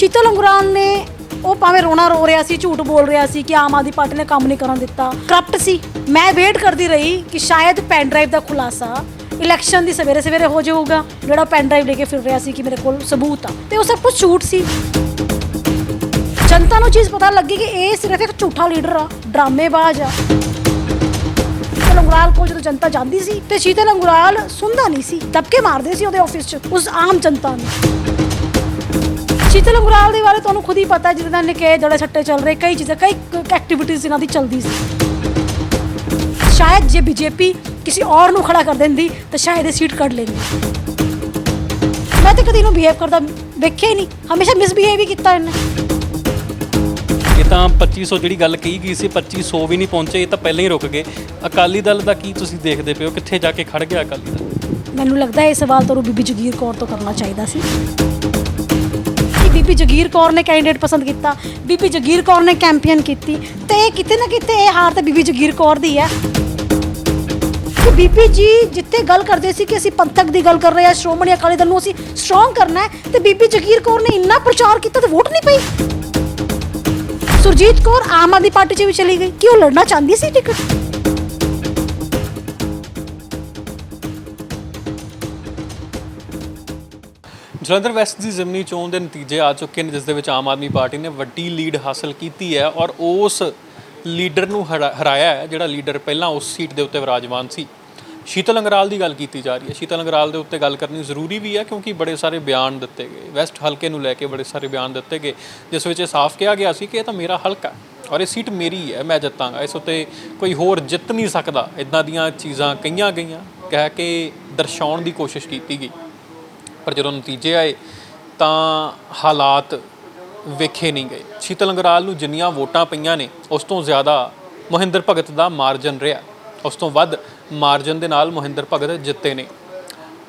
ਸ਼ੀਤਲ ਅੰਗਰਾਨ ਨੇ ਉਹ ਭਾਵੇਂ ਰੋਣਾ ਰੋ ਰਿਹਾ ਸੀ, ਝੂਠ ਬੋਲ ਰਿਹਾ ਸੀ ਕਿ ਆਮ ਆਦਮੀ ਪਾਰਟੀ ਨੇ ਕੰਮ ਨਹੀਂ ਕਰਨ ਦਿੱਤਾ ਕਰਪਟ ਸੀ। ਮੈਂ ਵੇਟ ਕਰਦੀ ਰਹੀ ਕਿ ਸ਼ਾਇਦ ਪੈਨ ਡਰਾਈਵ ਦਾ ਖੁਲਾਸਾ ਇਲੈਕਸ਼ਨ ਦੀ ਸਵੇਰੇ ਸਵੇਰੇ ਹੋ ਜਾਊਗਾ, ਜਿਹੜਾ ਪੈਨ ਡਰਾਈਵ ਲੈ ਕੇ ਫਿਰ ਰਿਹਾ ਸੀ ਕਿ ਮੇਰੇ ਕੋਲ ਸਬੂਤ ਆ। ਤੇ ਉਹ ਸਭ ਕੁਝ ਝੂਠ ਸੀ। ਜਨਤਾ ਨੂੰ ਚੀਜ਼ ਪਤਾ ਲੱਗੀ ਕਿ ਇਹ ਸਿਰਫ ਇੱਕ ਝੂਠਾ ਲੀਡਰ ਆ, ਡਰਾਮੇਬਾਜ਼ ਆ। ਸ਼ੀਤਲ ਅੰਗਰਾਲ ਕੋਲ ਜਦੋਂ ਜਨਤਾ ਜਾਂਦੀ ਸੀ ਤੇ ਸ਼ੀਤਲ ਅੰਗਰਾਲ ਸੁਣਦਾ ਨਹੀਂ ਸੀ ਦਬਕੇ ਮਾਰਦੇ ਸੀ ਉਹਦੇ ਆਫਿਸ 'ਚ ਉਸ ਆਮ ਜਨਤਾ ਨੂੰ। ਸ਼ੀਤਲ ਅੰਗਰਾਲ ਦੇ ਬਾਰੇ ਤੁਹਾਨੂੰ ਖੁਦ ਹੀ ਪਤਾ ਹੈ ਜਿਹਦੇ ਨਾਲ ਕਿ ਜੜੇ ਸੱਟੇ ਚੱਲ ਰਹੇ ਕਈ ਚੀਜ਼ਾਂ ਕਈ ਐਕਟੀਵਿਟੀਜ਼ ਇਹਨਾਂ ਦੀ ਚੱਲਦੀ ਸੀ। ਸ਼ਾਇਦ ਜੇ ਬੀਜੇਪੀ ਕਿਸੇ ਔਰ ਨੂੰ ਖੜਾ ਕਰ ਦਿੰਦੀ ਤਾਂ ਸ਼ਾਇਦ ਇਹ ਸੀਟ ਕੱਢ ਲੈਂਦੀ। ਮੈਂ ਤਾਂ ਕਦੀ ਨੂੰ ਬਿਹੇਵ ਕਰਦਾ ਵੇਖਿਆ ਹੀ ਨਹੀਂ ਹਮੇਸ਼ਾ ਮਿਸਬਿਹੇਵ ਹੀ ਕੀਤਾ ਇਹਨੇ। ਇਹ ਤਾਂ 2500 ਜਿਹੜੀ ਗੱਲ ਕਹੀ ਗਈ ਸੀ 2500 ਵੀ ਨਹੀਂ ਪਹੁੰਚੇ ਇਹ ਤਾਂ ਪਹਿਲਾਂ ਹੀ ਰੁਕ ਗਏ। ਅਕਾਲੀ ਦਲ ਦਾ ਕੀ ਤੁਸੀਂ ਦੇਖਦੇ ਪਏ ਹੋ? ਕਿੱਥੇ ਜਾ ਕੇ ਖੜ ਗਿਆ ਅਕਾਲੀ ਦਲ? ਮੈਨੂੰ ਲੱਗਦਾ ਇਹ ਸਵਾਲ ਤੁਹਾਨੂੰ ਬੀਬੀ ਜਗੀਰ ਕੌਰ ਤੋਂ ਕਰਨਾ ਚਾਹੀਦਾ ਸੀ। ਬੀਬੀ ਜਗੀਰ ਕੌਰ ਨੇ ਕੈਂਡੀਡੇਟ ਪਸੰਦ ਕੀਤਾ ਬੀਬੀ ਜਗੀਰ ਕੌਰ ਨੇ ਕੈਂਪੇਨ ਕੀਤੀ, ਤੇ ਇਹ ਕਿਤੇ ਨਾ ਕਿਤੇ ਇਹ ਹਾਰ ਤਾਂ ਬੀਬੀ ਜਗੀਰ ਕੌਰ ਦੀ ਹੈ। ਕਿ ਬੀਬੀ ਜੀ ਜਿੱਥੇ ਗੱਲ ਕਰਦੇ ਸੀ ਕਿ ਅਸੀਂ ਪੰਥਕ ਦੀ ਗੱਲ ਕਰ ਰਹੇ ਹਾਂ, ਸ਼੍ਰੋਮਣੀ ਅਕਾਲੀ ਦਲ ਨੂੰ ਅਸੀਂ ਸਟਰੋਂਗ ਕਰਨਾ ਹੈ, ਤੇ ਬੀਬੀ ਜਗੀਰ ਕੌਰ ਨੇ ਇੰਨਾ ਪ੍ਰਚਾਰ ਕੀਤਾ ਤੇ ਵੋਟ ਨਹੀਂ ਪਈ। ਸੁਰਜੀਤ ਕੌਰ ਆਮ ਆਦਮੀ ਪਾਰਟੀ 'ਚ ਵੀ ਚਲੀ ਗਈ ਕਿ ਉਹ ਲੜਨਾ ਚਾਹੁੰਦੀ ਸੀ ਟਿਕਟ? ਜਲੰਧਰ ਵੈਸਟ ਦੀ ਜ਼ਿਮਨੀ ਚੋਣ ਦੇ ਨਤੀਜੇ ਆ ਚੁੱਕੇ ਨੇ, ਜਿਸ ਦੇ ਵਿੱਚ ਆਮ ਆਦਮੀ ਪਾਰਟੀ ਨੇ ਵੱਡੀ ਲੀਡ ਹਾਸਲ ਕੀਤੀ ਹੈ ਔਰ ਉਸ ਲੀਡਰ ਨੂੰ ਹਰਾ- ਹਰਾਇਆ ਹੈ, ਜਿਹੜਾ ਲੀਡਰ ਪਹਿਲਾਂ ਉਸ ਸੀਟ ਦੇ ਉੱਤੇ ਵਿਰਾਜਮਾਨ ਸੀ। ਸ਼ੀਤਲ ਅੰਗਰਾਲ ਦੀ ਗੱਲ ਕੀਤੀ ਜਾ ਰਹੀ ਹੈ। ਸ਼ੀਤਲ ਅੰਗਰਾਲ ਦੇ ਉੱਤੇ ਗੱਲ ਕਰਨੀ ਜ਼ਰੂਰੀ ਵੀ ਹੈ ਕਿਉਂਕਿ ਬੜੇ ਸਾਰੇ ਬਿਆਨ ਦਿੱਤੇ ਗਏ। ਵੈਸਟ ਹਲਕੇ ਨੂੰ ਲੈ ਕੇ ਬੜੇ ਸਾਰੇ ਬਿਆਨ ਦਿੱਤੇ ਗਏ, ਜਿਸ ਵਿੱਚ ਇਹ ਸਾਫ਼ ਕਿਹਾ ਗਿਆ ਸੀ ਕਿ ਇਹ ਤਾਂ ਮੇਰਾ ਹਲਕਾ ਔਰ ਇਹ ਸੀਟ ਮੇਰੀ ਹੈ ਮੈਂ ਜਿੱਤਾਂਗਾ। ਇਸ ਉੱਤੇ ਕੋਈ ਹੋਰ ਜਿੱਤ ਨਹੀਂ ਸਕਦਾ। ਇਦਾਂ ਦੀਆਂ ਚੀਜ਼ਾਂ ਕਹੀਆਂ ਗਈਆਂ, ਕਹਿ ਕੇ ਦਰਸਾਉਣ ਦੀ ਕੋਸ਼ਿਸ਼ ਕੀਤੀ ਗਈ। ਪਰ ਜਦੋਂ ਨਤੀਜੇ ਆਏ ਤਾਂ ਹਾਲਾਤ ਵੇਖੇ ਨਹੀਂ ਗਏ। ਸ਼ੀਤਲ ਅੰਗਰਾਲ ਨੂੰ ਜਿੰਨੀਆਂ ਵੋਟਾਂ ਪਈਆਂ ਨੇ, ਉਸ ਤੋਂ ਜ਼ਿਆਦਾ ਮਹਿੰਦਰ ਭਗਤ ਦਾ ਮਾਰਜਨ ਰਿਹਾ। ਉਸ ਤੋਂ ਵੱਧ ਮਾਰਜਨ ਦੇ ਨਾਲ ਮਹਿੰਦਰ ਭਗਤ ਜਿੱਤੇ ਨੇ।